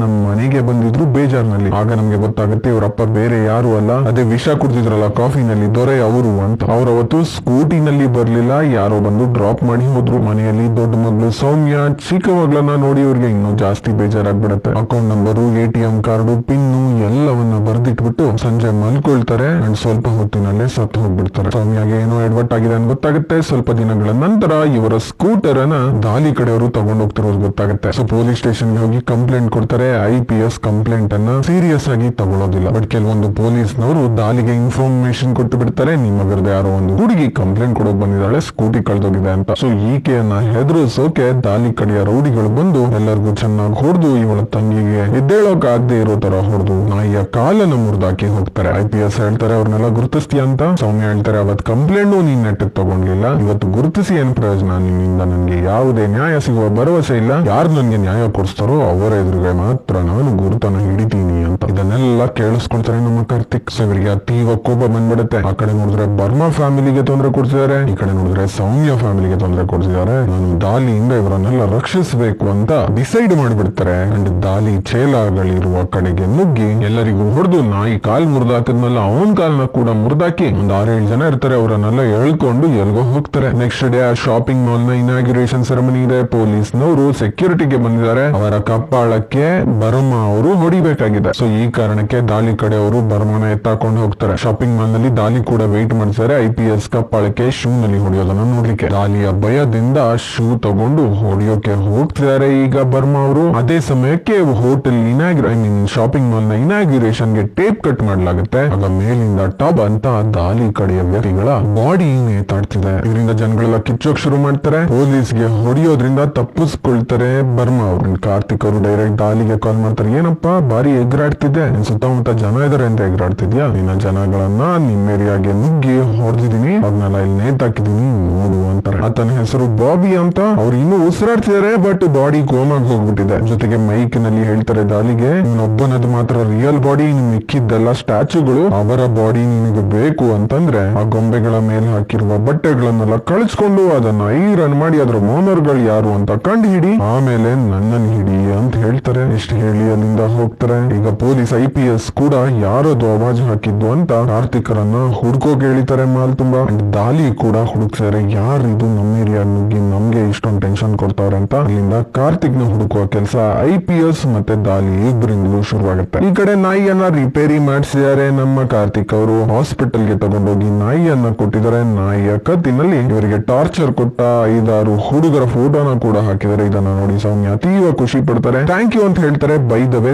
ನಮ್ಮ ಮನೆಗೆ ಬಂದಿದ್ರು ಬೇಜಾರ್ನಲ್ಲಿ. ಆಗ ನಮ್ಗೆ ಗೊತ್ತಾಗುತ್ತೆ ಇವರಪ್ಪ ಬೇರೆ ಯಾರು ಅಲ್ಲ. ಅದೇ ವಿಷ ಕುಡ್ದಿದ್ರಲ್ಲ, ಕಾಫಿನಲ್ಲಿ ದೊರೆ ಅವರು ಅಂತ. ಅವ್ರ ಅವತ್ತು ಸ್ಕೂಟಿನಲ್ಲಿ ಬರ್ಲಿಲ್ಲ. ಯಾರೋ ಬಂದು ಡ್ರಾಪ್ ಮಾಡಿ ಹೋದ್ರು. ಮನೆಯಲ್ಲಿ ದೊಡ್ಡ ಮಗಳು ಸೌಮ್ಯ ಚಿಕ್ಕ ಮಗಳನ್ನ ನೋಡಿ ಇವ್ರಿಗೆ ಇನ್ನೂ ಜಾಸ್ತಿ ಬೇಜಾರಾಗ್ಬಿಡತ್ತೆ. Account number, A T M card, pin ಎಲ್ಲವನ್ನ ಬರ್ದಿಟ್ಬಿಟ್ಟು ಸಂಜೆ ಮಲ್ಕೊಳ್ತಾರೆ ಅಂಡ್ ಸ್ವಲ್ಪ ಹೊತ್ತಿನಲ್ಲೇ ಸತ್ತು ಹೋಗ್ಬಿಡ್ತಾರೆ. ಸ್ವಾಮಿಯಾಗಿ ಏನೋ ಎಡ್ವಟ್ ಆಗಿದೆ ಅಂತ ಗೊತ್ತಾಗುತ್ತೆ. ಸ್ವಲ್ಪ ದಿನಗಳ ನಂತರ ಇವರ ಸ್ಕೂಟರ್ ಅನ್ನ ದಾಲಿ ಕಡೆಯವರು ತಗೊಂಡು ಹೋಗ್ತಿರೋದು ಗೊತ್ತಾಗುತ್ತೆ. ಸೊ ಪೊಲೀಸ್ ಸ್ಟೇಷನ್ಗೆ ಹೋಗಿ ಕಂಪ್ಲೇಂಟ್ ಕೊಡ್ತಾರೆ. ಐ ಪಿ ಎಸ್ ಕಂಪ್ಲೇಂಟ್ ಅನ್ನ ಸೀರಿಯಸ್ ಆಗಿ ತಗೊಳ್ಳೋದಿಲ್ಲ ಬಟ್ ಕೆಲವೊಂದು ಪೊಲೀಸ್ನವರು ದಾಲಿಗೆ ಇನ್ಫಾರ್ಮೇಶನ್ ಕೊಟ್ಟು ಬಿಡ್ತಾರೆ. ನಿಮ್ಮ ವಿರುದ್ಧ ಯಾರೋ ಒಂದು ಹುಡುಗಿ ಕಂಪ್ಲೇಂಟ್ ಕೊಡೋಕ್ ಬಂದಿದ್ದಾಳೆ. ಸ್ಕೂಟಿ ಕಳೆದೋಗಿದೆ ಅಂತ. ಸೊ ಈಕೆಯನ್ನ ಹೆದರಿಸೋಕೆ ದಾಲಿ ಕಡೆಯ ರೌಡಿಗಳು ಬಂದು ಎಲ್ಲರಿಗೂ ಚೆನ್ನಾಗಿ ಹೊಡೆದು ಇವಳ ತಂಗಿಗೆ ಎದ್ದೇಳೋಕ್ ಆಗದೆ ಇರೋ ತರ ಹೊಡೆದು ನಾಯಿಯ ಕಾಲನ್ನು ಮುರಿದಾಕಿ ಹೋಗ್ತಾರೆ. ಐ ಪಿ ಎಸ್ ಹೇಳ್ತಾರೆ, ಅವ್ರನ್ನೆಲ್ಲ ಗುರುತಿಸ್ತೀಯ ಅಂತ ಸೌಮ್ಯ ಹೇಳ್ತಾರೆ, ಅವತ್ ಕಂಪ್ಲೇಂಟು ನೀನ್ ನೆಟ್ಟಕ್ ತಗೊಂಡ್ಲಿಲ್ಲ ಇವತ್ತು ಗುರುತಿಸಿ ಏನ್ ಪ್ರಯೋಜನ? ನಿನ್ನಿಂದ ನನ್ಗೆ ಯಾವುದೇ ನ್ಯಾಯ ಸಿಗುವ ಭರವಸೆ ಇಲ್ಲ. ಯಾರು ನನ್ಗೆ ನ್ಯಾಯ ಕೊಡಿಸ್ತಾರೋ ಅವರ ಎದುರುಗೆ ಮಾತ್ರ ನಾನು ಗುರುತನ ಹಿಡಿತೀನಿ ಅಂತ. ಇದನ್ನೆಲ್ಲ ಕೇಳಿಸ್ಕೊಳ್ತಾರೆ ನಮ್ಮ ಕಾರ್ತಿಕ್. ಇವರಿಗೆ ಅತೀವ ಕೋಪ ಬಂದ್ಬಿಡುತ್ತೆ. ಆ ಕಡೆ ನೋಡಿದ್ರೆ ಬರ್ಮಾ ಫ್ಯಾಮಿಲಿಗೆ ತೊಂದರೆ ಕೊಡ್ತಿದ್ದಾರೆ ಈ ಕಡೆ ನೋಡಿದ್ರೆ ಸೌಮ್ಯ ಫ್ಯಾಮಿಲಿಗೆ ತೊಂದರೆ ಕೊಡ್ತಿದ್ದಾರೆ ನಾನು ದಾಲಿಯಿಂದ ಇವರನ್ನೆಲ್ಲ ರಕ್ಷಿಸಬೇಕು ಅಂತ ಡಿಸೈಡ್ ಮಾಡಿಬಿಡ್ತಾರೆ. ಅಂಡ್ ದಾಲಿ ಚೇಲಗಳಿರುವ ಕಡೆಗೆ ನುಗ್ಗಿ ಎಲ್ಲರಿಗೂ ಹೊಡೆದು ನಾಯಿ ಕಾಲ್ ಮುರಿದಾಕದ್ನ ಅಲ್ಲ ಅವನ್ ಕಾಲ್ನ ಕೂಡ ಮುರಿದಾಕಿ ಒಂದ್ ಆರೇಳು ಜನ ಇರ್ತಾರೆ, ಅವರನ್ನೆಲ್ಲ ಎಳ್ಕೊಂಡು ಎಲ್ಗೋ ಹೋಗ್ತಾರೆ. ನೆಕ್ಸ್ಟ್ ಡೇ ಆ ಶಾಪಿಂಗ್ ಮಾಲ್ನ ಇನಾಗ್ಯುರೇಷನ್ ಸೆರೆಮನಿ ಇದೆ, ಪೊಲೀಸ್ನವರು ಸೆಕ್ಯೂರಿಟಿಗೆ ಬಂದಿದ್ದಾರೆ. ಅವರ ಕಪ್ಪಾಳಕ್ಕೆ ಬರ್ಮಾ ಅವರು ಹೊಡಿಬೇಕಾಗಿದೆ. ಸೊ ಈ ಕಾರಣಕ್ಕೆ ದಾಳಿ ಕಡೆ ಅವರು ಬರ್ಮಾನ ಎತ್ತಾಕೊಂಡು ಹೋಗ್ತಾರೆ. ಶಾಪಿಂಗ್ ಮಾಲ್ನಲ್ಲಿ ದಾಳಿ ಕೂಡ ವೆಯ್ಟ್ ಮಾಡ್ತಾರೆ. ಐ ಪಿ ಎಸ್ ಕಪ್ಪಾಳಕ್ಕೆ ಶೂ ನಲ್ಲಿ ಹೊಡೆಯೋದನ್ನ ನೋಡ್ಲಿಕ್ಕೆ. ದಾಳಿಯ ಭಯದಿಂದ ಶೂ ತಗೊಂಡು ಹೊಡೆಯೋಕೆ ಹೋಗ್ತಿದ್ದಾರೆ ಈಗ ಬರ್ಮಾ ಅವರು. ಅದೇ ಸಮಯಕ್ಕೆ ಹೋಟೆಲ್ ಇನಾಗ್ರ ಐ ಮೀನ್ ಶಾಪಿಂಗ್ ಮಾಲ್ನ ಇನಾಗ್ಯುರೇಷನ್ಗೆ ಟೇಪ್ ಕಟ್ ಮಾಡ್ಲಾಗುತ್ತೆ. ಆಗ ಮೇಲಿಂದ ಟಬ್ ಅಂತ ದಾಲಿ ಕಡೆಯ ವ್ಯಕ್ತಿಗಳ ಬಾಡಿ ನೇತಾಡ್ತಿದೆ ಇದರಿಂದ ಜನಗಳೆಲ್ಲ ಕಿಚ್ಚೋಕ್ ಶುರು ಮಾಡ್ತಾರೆ. ಪೊಲೀಸ್ಗೆ ಹೊಡಿಯೋದ್ರಿಂದ ತಪ್ಪಿಸ್ಕೊಳ್ತಾರೆ ಬರ್ಮಾ ಅವರು. ಕಾರ್ತಿಕ್ ಅವರು ಡೈರೆಕ್ಟ್ ದಾಲಿಗೆ ಕಾಲ್ ಮಾಡ್ತಾರೆ. ಏನಪ್ಪಾ ಬಾರಿ ಎಗ್ರಾಡ್ತಿದೆ ಸುತ್ತಮುತ್ತ ಜನ ಇದಾರೆ ಅಂತ ಎಗ್ರಾಡ್ತಿದ್ಯಾ? ನಿನ್ನ ಜನಗಳನ್ನ ನಿಮ್ಮ ಏರಿಯಾಗೆ ನುಗ್ಗಿ ಹೊಡೆದಿದೀನಿ ಅವ್ರನ್ನೆಲ್ಲ ಇಲ್ಲಿ ನೇತಾಕಿದೀನಿ ನೋಡು ಅಂತಾರೆ. ಆತನ ಹೆಸರು ಬಾಬಿ ಅಂತ ಅವ್ರು ಇನ್ನೂ ಉಸಿರಾಡ್ತಿದ್ದಾರೆ ಬಟ್ ಬಾಡಿ ಗೋಮಾಗ್ ಹೋಗ್ಬಿಟ್ಟಿದೆ. ಜೊತೆಗೆ ಮೈಕ್ನಲ್ಲಿ ಹೇಳ್ತಾರೆ ದಾಲಿಗೆ ಒಬ್ಬನದು ಮಾತ್ರ ರಿಯಲ್ ಬಾಡಿ ಮಿಕ್ಕಿದ್ದೆಲ್ಲ ಸ್ಟ್ಯಾಚುಗಳು ಅವರ ಬಾಡಿ ನಿನಗೆ ಬೇಕು ಅಂತಂದ್ರೆ ಆ ಗೊಂಬೆಗಳ ಮೇಲೆ ಹಾಕಿರುವ ಬಟ್ಟೆಗಳನ್ನೆಲ್ಲ ಕಳಿಸ್ಕೊಂಡು ಅದನ್ನ ಐರನ್ ಮಾಡಿ ಅದ್ರ ಓನರ್ಗಳು ಯಾರು ಅಂತ ಕಂಡು ಹಿಡಿ ಆಮೇಲೆ ನನ್ನನ್ ಹಿಡಿ ಅಂತ ಹೇಳ್ತಾರೆ. ಇಷ್ಟು ಹೇಳಿ ಅಲ್ಲಿಂದ ಹೋಗ್ತಾರೆ. ಈಗ ಪೊಲೀಸ್ ಐ ಪಿ ಎಸ್ ಕೂಡ ಯಾರದು ಅವಾಜ್ ಹಾಕಿದ್ದು ಅಂತ ಕಾರ್ತಿಕರನ್ನ ಹುಡ್ಕೋಕ್ ಹೇಳಿತಾರೆ ಮಾಲ್ ತುಂಬಾ. ದಾಲಿ ಕೂಡ ಹುಡುಕ್ತಾರೆ ಯಾರು ಇದು? ನಮ್ಮ ಏರಿಯಾ ನುಗ್ಗಿ ನಮ್ಗೆ ಇಷ್ಟೊಂದು ಟೆನ್ಷನ್ ಕೊಡ್ತಾವ್ರೆ ಅಂತ ಅಲ್ಲಿಂದ ಕಾರ್ತಿಕ್ನ ಹುಡುಕುವ ಕೆಲಸ ಐ ಪಿ ಎಸ್ ಮತ್ತೆ ದಾಲಿ ಇಬ್ಬರಿಂದಲೂ ಶುರುವಾಗುತ್ತೆ. ಈ ಕಡೆ ನಾಯಿಯನ್ನ ರಿಪೇರಿ ಮಾಡಿಸಿದ್ದಾರೆ ನಮ್ಮ ಕಾರ್ತಿಕ್ ಅವರು ಹಾಸ್ಪಿಟಲ್ಗೆ ತಗೊಂಡೋಗಿ ನಾಯಿಯನ್ನ ಕೊಟ್ಟಿದ್ದಾರೆ. ನಾಯಿಯ ಕತ್ತಿನಲ್ಲಿ ಇವರಿಗೆ ಟಾರ್ಚರ್ ಕೊಟ್ಟ ಐದಾರು ಹುಡುಗರ ಫೋಟೋನ ಕೂಡ ಹಾಕಿದ್ದಾರೆ. ಇದನ್ನ ನೋಡಿ ಸೌಮ್ಯ ಅತೀವ ಖುಷಿ ಪಡ್ತಾರೆ. ಥ್ಯಾಂಕ್ ಯು ಅಂತ ಹೇಳ್ತಾರೆ. ಬೈ ದ ವೇ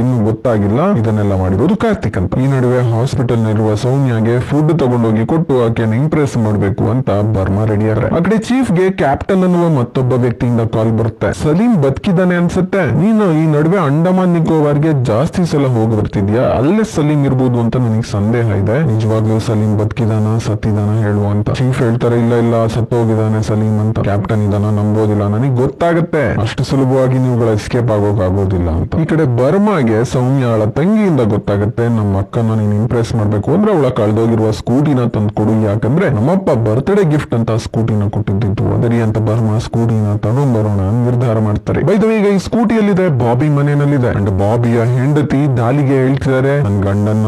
ಇನ್ನೂ ಗೊತ್ತಾಗಿಲ್ಲ. ಇದನ್ನೆಲ್ಲ ಮಾಡಿರೋದು ಕಾರ್ತಿಕ್ ಅಂತ. ಈ ನಡುವೆ ಹಾಸ್ಪಿಟಲ್ ನಲ್ಲಿರುವ ಸೌಮ್ಯಾಗೆ ಫುಡ್ ತಗೊಂಡೋಗಿ ಕೊಟ್ಟು ಆಕೆಯನ್ನು ಇಂಪ್ರೆಸ್ ಮಾಡಬೇಕು ಅಂತ ಬರ್ಮಾ ರೆಡಿ ಆ ಕಡೆ ಚೀಫ್ಗೆ ಕ್ಯಾಪ್ಟನ್ ಅನ್ನುವ ಮತ್ತೊಬ್ಬ ವ್ಯಕ್ತಿಯಿಂದ ಕಾಲ್ ಬರುತ್ತೆ. ಸಲೀಂ ಬದುಕಿದ್ದಾನೆ ಅನ್ಸುತ್ತೆ. ನೀನು ಈ ನಡುವೆ ಅಂಡಮಾನ್ ನಿಕೋಬಾರ್ಗೆ ಜಾಸ್ತಿ ಸಲ ಹೋಗಿ ಬರ್ತಿದ್ಯಾ? ಅಲ್ಲೇ ಸಲೀಂ ಇರ್ಬೋದು ಅಂತ ನನಗೆ ಸಂದೇಹ ಇದೆ. ನಿಜವಾಗ್ಲೂ ಸಲೀಂ ಬದುಕಿದಾನ, ಸತ್ತಿದಾನ ಹೇಳುವ ಅಂತ. ಚೀಫ್ ಹೇಳ್ತಾರೆ, ಇಲ್ಲ ಇಲ್ಲ ಸತ್ತೋಗಿದಾನೆ ಸಲೀಂ ಅಂತ. ಕ್ಯಾಪ್ಟನ್ ಇದಾನ ನಂಬೋದಿಲ್ಲ. ನನಗೆ ಗೊತ್ತಾಗುತ್ತೆ. ಅಷ್ಟು ಸುಲಭವಾಗಿ ನೀವುಗಳ ಎಸ್ಕೇಪ್ ಆಗೋಕ್ ಆಗೋದಿಲ್ಲ ಅಂತ. ಈ ಕಡೆ ಬರ್ಮಾಗೆ ಸೌಮ್ಯಾಳ ತಂಗಿಯಿಂದ ಗೊತ್ತಾಗುತ್ತೆ. ನಮ್ಮ ಅಕ್ಕನ ನೀನ್ ಇಂಪ್ರೆಸ್ ಮಾಡ್ಬೇಕು ಅಂದ್ರೆ ಅವಳ ಕಳ್ದೋಗಿರುವ ಸ್ಕೂಟಿನ ತಂದು ಕೊಡು. ಯಾಕಂದ್ರೆ ನಮ್ಮಪ್ಪ ಬರ್ತ್ಡೇ ಗಿಫ್ಟ್ ಅಂತ ಸ್ಕೂಟಿನ ಕೊಟ್ಟಿದ್ದು ಅದರಿ ಅಂತ ಬರ್ಮಾ ಸ್ಕೂಟಿನ ತಗೊಂಡ್ಬರೋಣ ಬರೋಣ ನಿರ್ಧಾರ ಮಾಡ್ತಾರೆ. ಬೈದ ಈಗ ಈ ಸ್ಕೂಟಿಯಲ್ಲಿದೆ, ಬಾಬಿ ಮನೆಯಲ್ಲಿದೆ. ಅಂಡ್ ಬಾಬಿಯ ಹೆಂಡತಿ ದಾಲಿಗೆ ಹೇಳ್ತಿದ್ದಾರೆ, ನನ್ ಗಂಡನ್ನ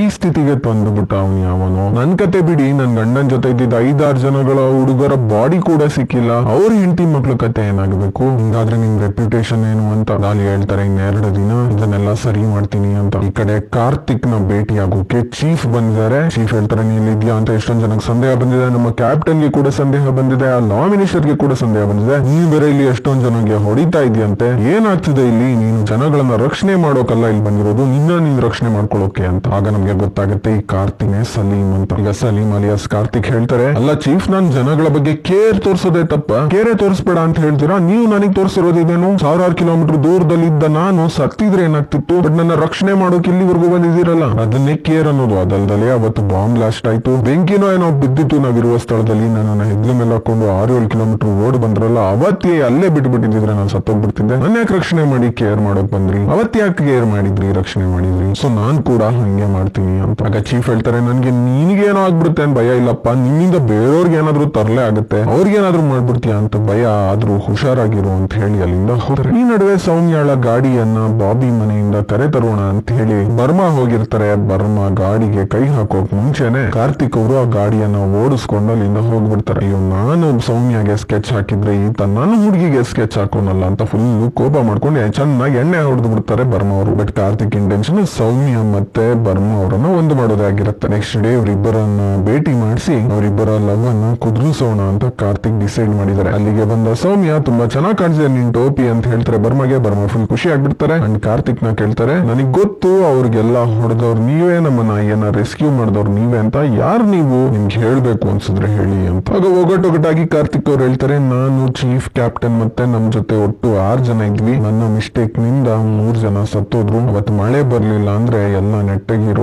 ಈ ಸ್ಥಿತಿಗೆ ತಂದುಬಿಟ್ಟ ಅವನು ಯಾವನು. ನನ್ ಕತೆ ಬಿಡಿ, ನನ್ ಗಂಡನ್ ಜೊತೆ ಇದ್ದಿದ್ದ ಐದಾರು ಜನಗಳ ಹುಡುಗರ ಬಾಡಿ ಕೂಡ ಸಿಕ್ಕಿಲ್ಲ. ಅವ್ರ ಹೆಂಡತಿ ಮಕ್ಳ ಕತೆ ಏನಾಗಬೇಕು? ಹಿಂಗಾದ್ರೆ ನಿಮ್ ರೆಪ್ಯುಟೇಷನ್ ಏನು ಅಂತ ದಾಲಿ ಹೇಳ್ತಾರೆ ಇನ್ನೆರಡು ದಿನ, ಇದನ್ನೆಲ್ಲ ಸರಿ ಮಾಡ್ತೀನಿ ಅಂತ. ಈ ಕಡೆ ಕಾರ್ತಿಕ್ನ ಭೇಟಿ ಆಗೋಕೆ ಚೀಫ್ ಬಂದಿದ್ದಾರೆ. ಚೀಫ್ ಹೇಳ್ತಾರೆ ನೀ ಇದ್ಯಾ ಅಂತ ಎಷ್ಟೊಂದ್ ಜನಕ್ಕೆ ಸಂದೇಹ ಬಂದಿದೆ. ನಮ್ಮ ಕ್ಯಾಪ್ಟನ್ಗೆ ಕೂಡ ಸಂದೇಹ ಬಂದಿದೆ. ಆ ಲಾ ಮಿನಿಸ್ಟರ್ಗೆ ಕೂಡ ಸಂದೇಹ ಬಂದಿದೆ. ನೀನ್ ಬೇರೆ ಇಲ್ಲಿ ಎಷ್ಟೊಂದ್ ಜನಕ್ಕೆ ಹೊಡಿತಾ ಇದೆಯಂತೆ? ಏನಾಗ್ತಿದೆ ಇಲ್ಲಿ? ನೀನು ಜನಗಳನ್ನ ರಕ್ಷಣೆ ಮಾಡೋಕಲ್ಲ ಇಲ್ಲಿ ಬಂದಿರೋದು. ನಿನ್ನ ನೀನ್ ರಕ್ಷಣೆ ಮಾಡ್ಕೊಳ್ಳೋಕೆ ಅಂತ. ಆಗ ನಮ್ಗೆ ಗೊತ್ತಾಗುತ್ತೆ ಈ ಕಾರ್ತಿನೇ ಸಲೀಂ ಅಂತ. ಈಗ ಸಲೀಂ ಅಲಿಯಾಸ್ ಕಾರ್ತಿಕ್ ಹೇಳ್ತಾರೆ, ಅಲ್ಲ ಚೀಫ್ ನಾನ್ ಜನಗಳ ಬಗ್ಗೆ ಕೇರ್ ತೋರ್ಸೋದೇ ತಪ್ಪ. ಕೇರೆ ತೋರಿಸ್ಬೇಡ ಅಂತ ಹೇಳ್ತೀರಾ? ನೀವು ನನಗೆ ತೋರಿಸಿರೋದಿದೇನು ಸಾವಿರಾರು ಕಿಲೋಮೀಟರ್ ದೂರದಲ್ಲಿ ಇದ್ದ ನಾನು ಸತ್ತಿದ್ರೆ ಏನಾಗ್ತಿತ್ತು? ಬಟ್ ನನ್ನ ರಕ್ಷಣೆ ಮಾಡೋಕೆ ಇಲ್ಲಿವರೆಗೂ ಬಂದಿದ್ದೀರಲ್ಲ. ಅದನ್ನೇ ಕೇರ್ ಅನ್ನೋದು. ಅದಲ್ದಲೆ ಅವತ್ತು ಬಾಂಬ್ ಬ್ಲಾಸ್ಟ್ ಆಯ್ತು. ಬೆಂಕಿನೋ ಏನೋ ಬಿದ್ದಿತ್ತು. ನಾವಿರುವ ಸ್ಥಳದಲ್ಲಿ ನನ್ನ ಹೆಗ್ಲ ಮೇಲೆ ಹಾಕೊಂಡು ಆರು ಏಳು ಕಿಲೋಮೀಟರ್ ಓಡ್ ಬಂದ್ರಲ್ಲ, ಅವತ್ತೇ ಅಲ್ಲೇ ಬಿಟ್ಬಿಟ್ಟಿದ್ರೆ ನಾನು ಸತ್ತೋಗ್ಬಿಡ್ತಿದ್ದೆ. ನನ್ನ ಯಾಕೆ ರಕ್ಷಣೆ ಮಾಡಿ ಕೇರ್ ಮಾಡೋಕ್ ಬಂದ್ರಿ? ಅವತ್ ಯಾಕೆ ಕೇರ್ ಮಾಡಿದ್ರಿ, ರಕ್ಷಣೆ ಮಾಡಿದ್ರಿ? ಸೊ ನಾನ್ ಕೂಡ ಹಂಗೆ ಮಾಡ್ತೀನಿ ಅಂತ ಆಗ ಚೀಫ್ ಹೇಳ್ತಾರೆ, ನನ್ಗೆ ಏನೋ ಆಗ್ಬಿಡುತ್ತೆ ಅಂತ ಭಯ ಇಲ್ಲಪ್ಪ. ನಿನ್ನಿಂದ ಬೇರೆಯವ್ರಿಗೆ ಏನಾದ್ರೂ ತರಲೆ ಆಗುತ್ತೆ. ಅವ್ರಿಗೆ ಏನಾದ್ರೂ ಮಾಡ್ಬಿಡ್ತೀಯ ಅಂತ ಭಯ ಆದ್ರೂ ಹುಷಾರಾಗಿರು ಅಂತ ಹೇಳಿ ಅಲ್ಲಿಂದ ಹೋದ್ರೆ ಈ ನಡುವೆ ಸೌಮ್ಯಾಳ ಗಾಡಿಯನ್ನ ಬಾಬಿ ಮನೆಯಿಂದ ಕರೆ ತರೋಣ ಅಂತ ಹೇಳಿ ಬರ್ಮಾ ಹೋಗಿರ್ತಾರೆ. ಬರ್ಮಾ ಗಾಡಿಗೆ ಕೈ ಹಾಕೋಕ್ ಮುಂಚೆನೆ ಕಾರ್ತಿಕ್ ಅವರು ಆ ಗಾಡಿಯನ್ನ ಓಡಿಸ್ಕೊಂಡು ಅಲ್ಲಿಂದ ಹೋಗ್ಬಿಡ್ತಾರೆ. ಅಯ್ಯೋ, ನಾನು ಸೌಮ್ಯಗೆ ಸ್ಕೆಚ್ ಹಾಕಿದ್ರೆ ಈತ ನನ್ನ ಹುಡುಗಿಗೆ ಸ್ಕೆಚ್ ಹಾಕೋನಲ್ಲ ಅಂತ ಫುಲ್ ಕೋಪ ಮಾಡ್ಕೊಂಡು ಚೆನ್ನಾಗಿ ಎಣ್ಣೆ ಹೊಡೆದು ಬಿಡ್ತಾರೆ ಬರ್ಮಾ ಅವರು. ಬಟ್ ಕಾರ್ತಿಕ್ ಇಂಟೆನ್ಷನ್ ಸೌಮ್ಯ ಮತ್ತೆ ಬರ್ಮಾ ಅವರನ್ನ ಒಂದು ಮಾಡೋದಾಗಿರುತ್ತೆ ನೆಕ್ಸ್ಟ್ ಡೇ ಅವರಿಬ್ಬರನ್ನ ಭೇಟಿ ಮಾಡಿಸಿ, ಅವರಿಬ್ಬರ ಲವ್ ಅನ್ನ ಕುದುರಿಸೋಣ ಅಂತ ಕಾರ್ತಿಕ್ ಡಿಸೈಡ್ ಮಾಡಿದ್ದಾರೆ. ಅಲ್ಲಿಗೆ ಬಂದ ಸೌಮ್ಯ ತುಂಬಾ ಚೆನ್ನಾಗಿ ಕಾಣಿಸಿದೆ ನಿನ್ ಟೋಪಿ ಅಂತ ಹೇಳ್ತಾರೆ, ಬರ್ಮಗೆ ಬರ್ಮ ಫುಲ್ ಖುಷಿ ಆಗ್ಬಿಡ್ತಾರೆ. ಅಂಡ್ ಕಾರ್ತಿಕ್ನ ಕೇಳ್ತಾರೆ, ನನಗ್ ಗೊತ್ತು, ಅವ್ರಿಗೆಲ್ಲ ಹೊಡೆದವ್ರು ನೀವೇ, ನಮ್ಮ ನಾಯಿಯನ್ನ ರೆಸ್ಕ್ಯೂ ಮಾಡಿದವ್ರು ನೀವೇ ಅಂತ. ಯಾರು ನೀವು? ನಿಮ್ಗೆ ಹೇಳ್ಬೇಕು ಅನ್ಸಿದ್ರೆ ಹೇಳಿ ಅಂತ. ಆಗ ಒಗಟೊಗಟಾಗಿ ಕಾರ್ತಿಕ್ ಅವ್ರು ಹೇಳ್ತಾರೆ, ನಾನು ಚೀಫ್ ಕ್ಯಾಪ್ಟನ್ ಮತ್ತೆ ನಮ್ ಜೊತೆ ಒಟ್ಟು ಆರ್ ಜನ ಇದ್ವಿ. ನನ್ನ ಮಿಸ್ಟೇಕ್ನಿಂದ ಮೂರ್ ಜನ ಸತ್ತೋದ್ರು. ಅವತ್ತು ಮಳೆ ಬರ್ಲಿಲ್ಲ ಅಂದ್ರೆ ಎಲ್ಲ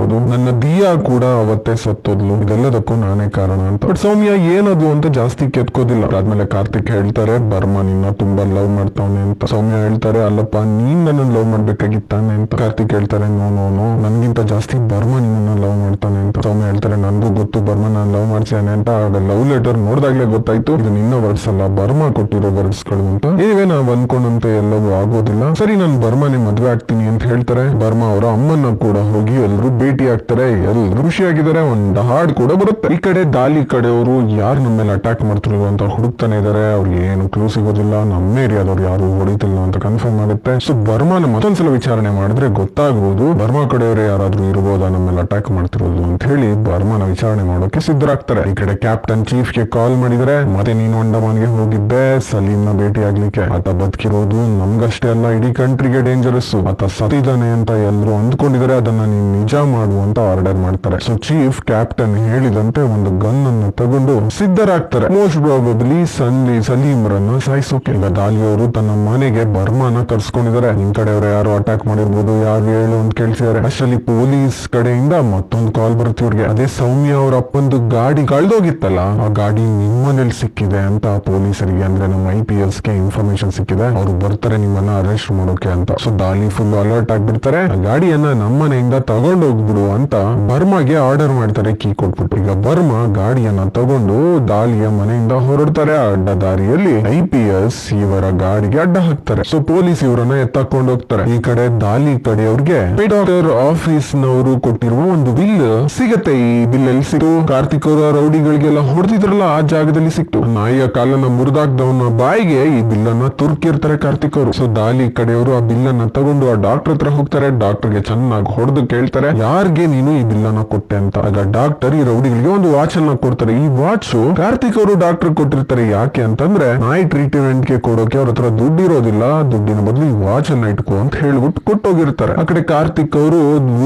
ನೆಟ್ಟಗಿರೋದು ನನ್ನ ದಿಯಾ ಕೂಡ ಅವತ್ತೇ ಸತ್ತೋದ್ಲು. ಇದೆಲ್ಲದಕ್ಕೂ ನಾನೇ ಕಾರಣ ಅಂತ. ಬಟ್ ಸೌಮ್ಯ ಏನದು ಅಂತ ಜಾಸ್ತಿ ಕೆತ್ಕೋದಿಲ್ಲ. ಆದ್ಮೇಲೆ ಕಾರ್ತಿಕ್ ಹೇಳ್ತಾರೆ, ಬರ್ಮಾ, ನಿನ್ನ ತುಂಬಾ ಲವ್ ಮಾಡ್ತಾವನೆ ಅಂತ. ಸೌಮ್ಯ ಹೇಳ್ತಾರೆ, ಅಲ್ಲಪ್ಪ, ನೀನ್ ನನ್ನ ಲವ್ ಮಾಡ್ಬೇಕಾಗಿತ್ತಾನೆ ಅಂತ. ಕಾರ್ತಿಕ್ ಹೇಳ್ತಾರೆ ನೋ ನೋ ನೋ ನನ್ಗಿಂತ ಜಾಸ್ತಿ ಬರ್ಮಾ ನಿನ್ನ ಲವ್ ಮಾಡ್ತಾನೆ ಅಂತ. ಸೌಮ್ಯ ಹೇಳ್ತಾರೆ ನನ್ಗೂ ಗೊತ್ತು, ಬರ್ಮಾ ನಾನು ಲವ್ ಮಾಡ್ಸಿದಾನೆ ಅಂತ. ಆಗ ಲವ್ ಲೆಟರ್ ನೋಡ್ದಾಗ್ಲೇ ಗೊತ್ತಾಯ್ತು. ಇದು ನಿನ್ನ ವರ್ಡ್ಸ್ ಅಲ್ಲ, ಬರ್ಮಾ ಕೊಟ್ಟಿರೋ ವರ್ಡ್ಸ್ಗಳು ಅಂತ. ಏನೇ ನಾವ್ ಅನ್ಕೊಂಡಂತೆ ಎಲ್ಲವೂ ಆಗೋದಿಲ್ಲ. ಸರಿ, ನಾನು ಬರ್ಮಾನೆ ಮದ್ವೆ ಆಗ್ತೀನಿ ಅಂತ ಹೇಳ್ತಾರೆ. ಬರ್ಮಾ ಅವರ ಅಮ್ಮನ ಕೂಡ ಹೋಗಿ ಎಲ್ಲರೂ ಭೇಟಿ ಆಗ್ತಾರೆ ಎಲ್ಲರೂ ಖುಷಿಯಾಗಿದ್ದಾರೆ ಒಂದು ಹಾಡ್ ಕೂಡ ಬರುತ್ತೆ. ಈ ಕಡೆ ದಾಲಿ ಕಡೆಯವರು ಯಾರು ನಮ್ಮ ಮೇಲೆ ಅಟ್ಯಾಕ್ ಮಾಡ್ತಿರೋ ಅಂತ ಹುಡುಕ್ತಾನೆ ಇದಾರೆ, ಅವ್ರಿಗೆ ಏನು ಕ್ಲೂ ಸಿಗೋದಿಲ್ಲ, ನಮ್ಮ ಏರಿಯಾದವ್ರು ಯಾರು ಹೊಡಿತಿಲ್ಲ ಅಂತ ಕನ್ಫರ್ಮ್ ಆಗುತ್ತೆ. ಸೊ ಬರ್ಮಾನ ಮತ್ತೊಂದ್ಸಲ ವಿಚಾರಣೆ ಮಾಡಿದ್ರೆ ಗೊತ್ತಾಗ್ಬೋದು ಬರ್ಮಾ ಕಡೆಯವರು ಯಾರಾದ್ರೂ ಇರ್ಬೋದಾ ಮೇಲೆ ಅಟ್ಯಾಕ್ ಮಾಡ್ತಿರೋದು ಅಂತ ಹೇಳಿ ಬರ್ಮಾನ ವಿಚಾರಣೆ ಮಾಡೋಕೆ ಸಿದ್ಧರಾಗ್ತಾರೆ. ಈ ಕಡೆ ಕ್ಯಾಪ್ಟನ್ ಚೀಫ್ಗೆ ಕಾಲ್ ಮಾಡಿದ್ರೆ, ಮತ್ತೆ ನೀನು ಅಂಡಮಾನ್ಗೆ ಹೋಗಿದ್ದೆ ಸಲೀಮ್ನ ಭೇಟಿ ಆಗ್ಲಿಕ್ಕೆ ಆತ ಬದುಕಿರೋದು ನಮ್ಗಷ್ಟೇ ಅಲ್ಲ, ಇಡೀ ಕಂಟ್ರಿಗೆ ಡೇಂಜರಸ್ ಆತ ಸತ್ತಿದ್ದಾನೆ ಅಂತ ಎಲ್ಲರೂ ಅಂದ್ಕೊಂಡಿದ್ರೆ ಅದನ್ನ ನೀನ್ ನಿಜ ಅಂತ ಆರ್ಡರ್ ಮಾಡ್ತಾರೆ. ಸೊ ಚೀಫ್ ಕ್ಯಾಪ್ಟನ್ ಹೇಳಿದಂತೆ ಒಂದು ಗನ್ ಅನ್ನು ತಗೊಂಡು ಸಿದ್ಧರಾಗ್ತಾರೆ. ಮೋಸ್ಟ್ ಪ್ರಾಬಬ್ಲಿ ಸಲ್ಲಿ ಸಲೀಮ್ರನ್ನ ಸಾಯಿಸೋಕೆ ಈಗ ದಾಲಿಯವರು ತನ್ನ ಮನೆಗೆ ಬರ್ಮಾನ ಕರ್ಸ್ಕೊಂಡಿದ್ದಾರೆ. ನಿಮ್ ಕಡೆಯವರು ಯಾರು ಅಟ್ಯಾಕ್ ಮಾಡಿರ್ಬೋದು? ಯಾರು ಹೇಳು ಅಂತ ಕೇಳ್ತಿದ್ದಾರೆ ಅಷ್ಟರಲ್ಲಿ ಪೊಲೀಸ್ ಕಡೆಯಿಂದ ಮತ್ತೊಂದು ಕಾಲ್ ಬರುತ್ತೆ ಇವ್ರಿಗೆ. ಅದೇ ಸೌಮ್ಯ ಅವ್ರ ಅಪ್ಪಂದು ಗಾಡಿ ಕಳ್ದೋಗಿತ್ತಲ್ಲ? ಆ ಗಾಡಿ ನಿಮ್ಮನೇಲಿ ಸಿಕ್ಕಿದೆ ಅಂತ ಪೊಲೀಸರಿಗೆ ಅಂದ್ರೆ ನಮ್ಮ ಐ ಪಿ ಎಸ್ಗೆ ಇನ್ಫಾರ್ಮೇಶನ್ ಸಿಕ್ಕಿದೆ. ಅವ್ರು ಬರ್ತಾರೆ ನಿಮ್ಮನ್ನ ಅರೆಸ್ಟ್ ಮಾಡೋಕೆ ಅಂತ. ಸೊ ದಾಲಿ ಫುಲ್ ಅಲರ್ಟ್ ಆಗ್ಬಿಡ್ತಾರೆ. ಗಾಡಿಯನ್ನ ನಮ್ಮನೆಯಿಂದ ತಗೊಂಡು ಹೋಗ್ಬಿಡು ಅಂತ ಬರ್ಮಾಗೆ ಆರ್ಡರ್ ಮಾಡ್ತಾರೆ, ಕೀ ಕೊಟ್ಬಿಟ್ಟು. ಈಗ ಬರ್ಮಾ ಗಾಡಿಯನ್ನ ತಗೊಂಡು ದಾಲಿಯ ಮನೆಯಿಂದ ಹೊರಡ್ತಾರೆ. ಅಡ್ಡ ದಾರಿಯಲ್ಲಿ ಐ ಪಿ ಎಸ್ ಇವರ ಗಾಡಿಗೆ ಅಡ್ಡ ಹಾಕ್ತಾರೆ. ಸೊ ಪೊಲೀಸ್ ಇವರನ್ನ ಎತ್ತಕೊಂಡು ಹೋಗ್ತಾರೆ. ಈ ಕಡೆ ದಾಲಿ ಕಡೆಯವ್ರಿಗೆ ಡಾಕ್ಟರ್ ಆಫೀಸ್ ನವರು ಕೊಟ್ಟಿರುವ ಒಂದು ಬಿಲ್ ಸಿಗತ್ತೆ. ಈ ಬಿಲ್ ಎಲ್ಲಿ ಸಿಕ್ತು. ಕಾರ್ತಿಕ್ ಅವರ ರೌಡಿಗಳಿಗೆಲ್ಲ ಹೊಡೆದಿದ್ರಲ್ಲ, ಆ ಜಾಗದಲ್ಲಿ ಸಿಕ್ತು. ನಾಯಿಯ ಕಾಲನ್ನ ಮುರಿದಾಕ್ದವನ ಬಾಯಿಗೆ ಈ ಬಿಲ್ ಅನ್ನ ತುರ್ಕಿರ್ತಾರೆ ಕಾರ್ತಿಕ್ ಅವರು ಸೊ ದಾಲಿ ಕಡೆಯವರು ಆ ಬಿಲ್ ಅನ್ನ ತಗೊಂಡು ಆ ಡಾಕ್ಟರ್ ಹತ್ರ ಹೋಗ್ತಾರೆ. ಡಾಕ್ಟರ್ಗೆ ಚೆನ್ನಾಗಿ ಹೊಡೆದು ಕೇಳ್ತಾರೆ. ಯಾರಿಗೆ ನೀನು ಈ ಅನ್ನ ಕೊಟ್ಟೆ ಅಂತ? ಆಗ ಡಾಕ್ಟರ್ ಈ ರೌಡಿಗಳಿಗೆ ಒಂದು ವಾಚ್ ಅನ್ನ ಕೊಡ್ತಾರೆ. ಈ ವಾಚ್ ಕಾರ್ತಿಕ್ ಅವರು ಡಾಕ್ಟರ್ ಕೊಟ್ಟಿರ್ತಾರೆ ಯಾಕೆ ಅಂತಂದ್ರೆ ನಾಯಿ ಟ್ರೀಟ್ಮೆಂಟ್ಗೆ ಕೊಡೋಕೆ ಅವ್ರ ಹತ್ರ ದುಡ್ಡು ಇರೋದಿಲ್ಲ ದುಡ್ಡಿನ ಬದಲು ಈ ವಾಚ್ ಅನ್ನ ಇಟ್ಕೋ ಅಂತ ಹೇಳ್ಬಿಟ್ಟು ಕೊಟ್ಟೋಗಿರ್ತಾರೆ. ಆ ಕಡೆ ಕಾರ್ತಿಕ್ ಅವರು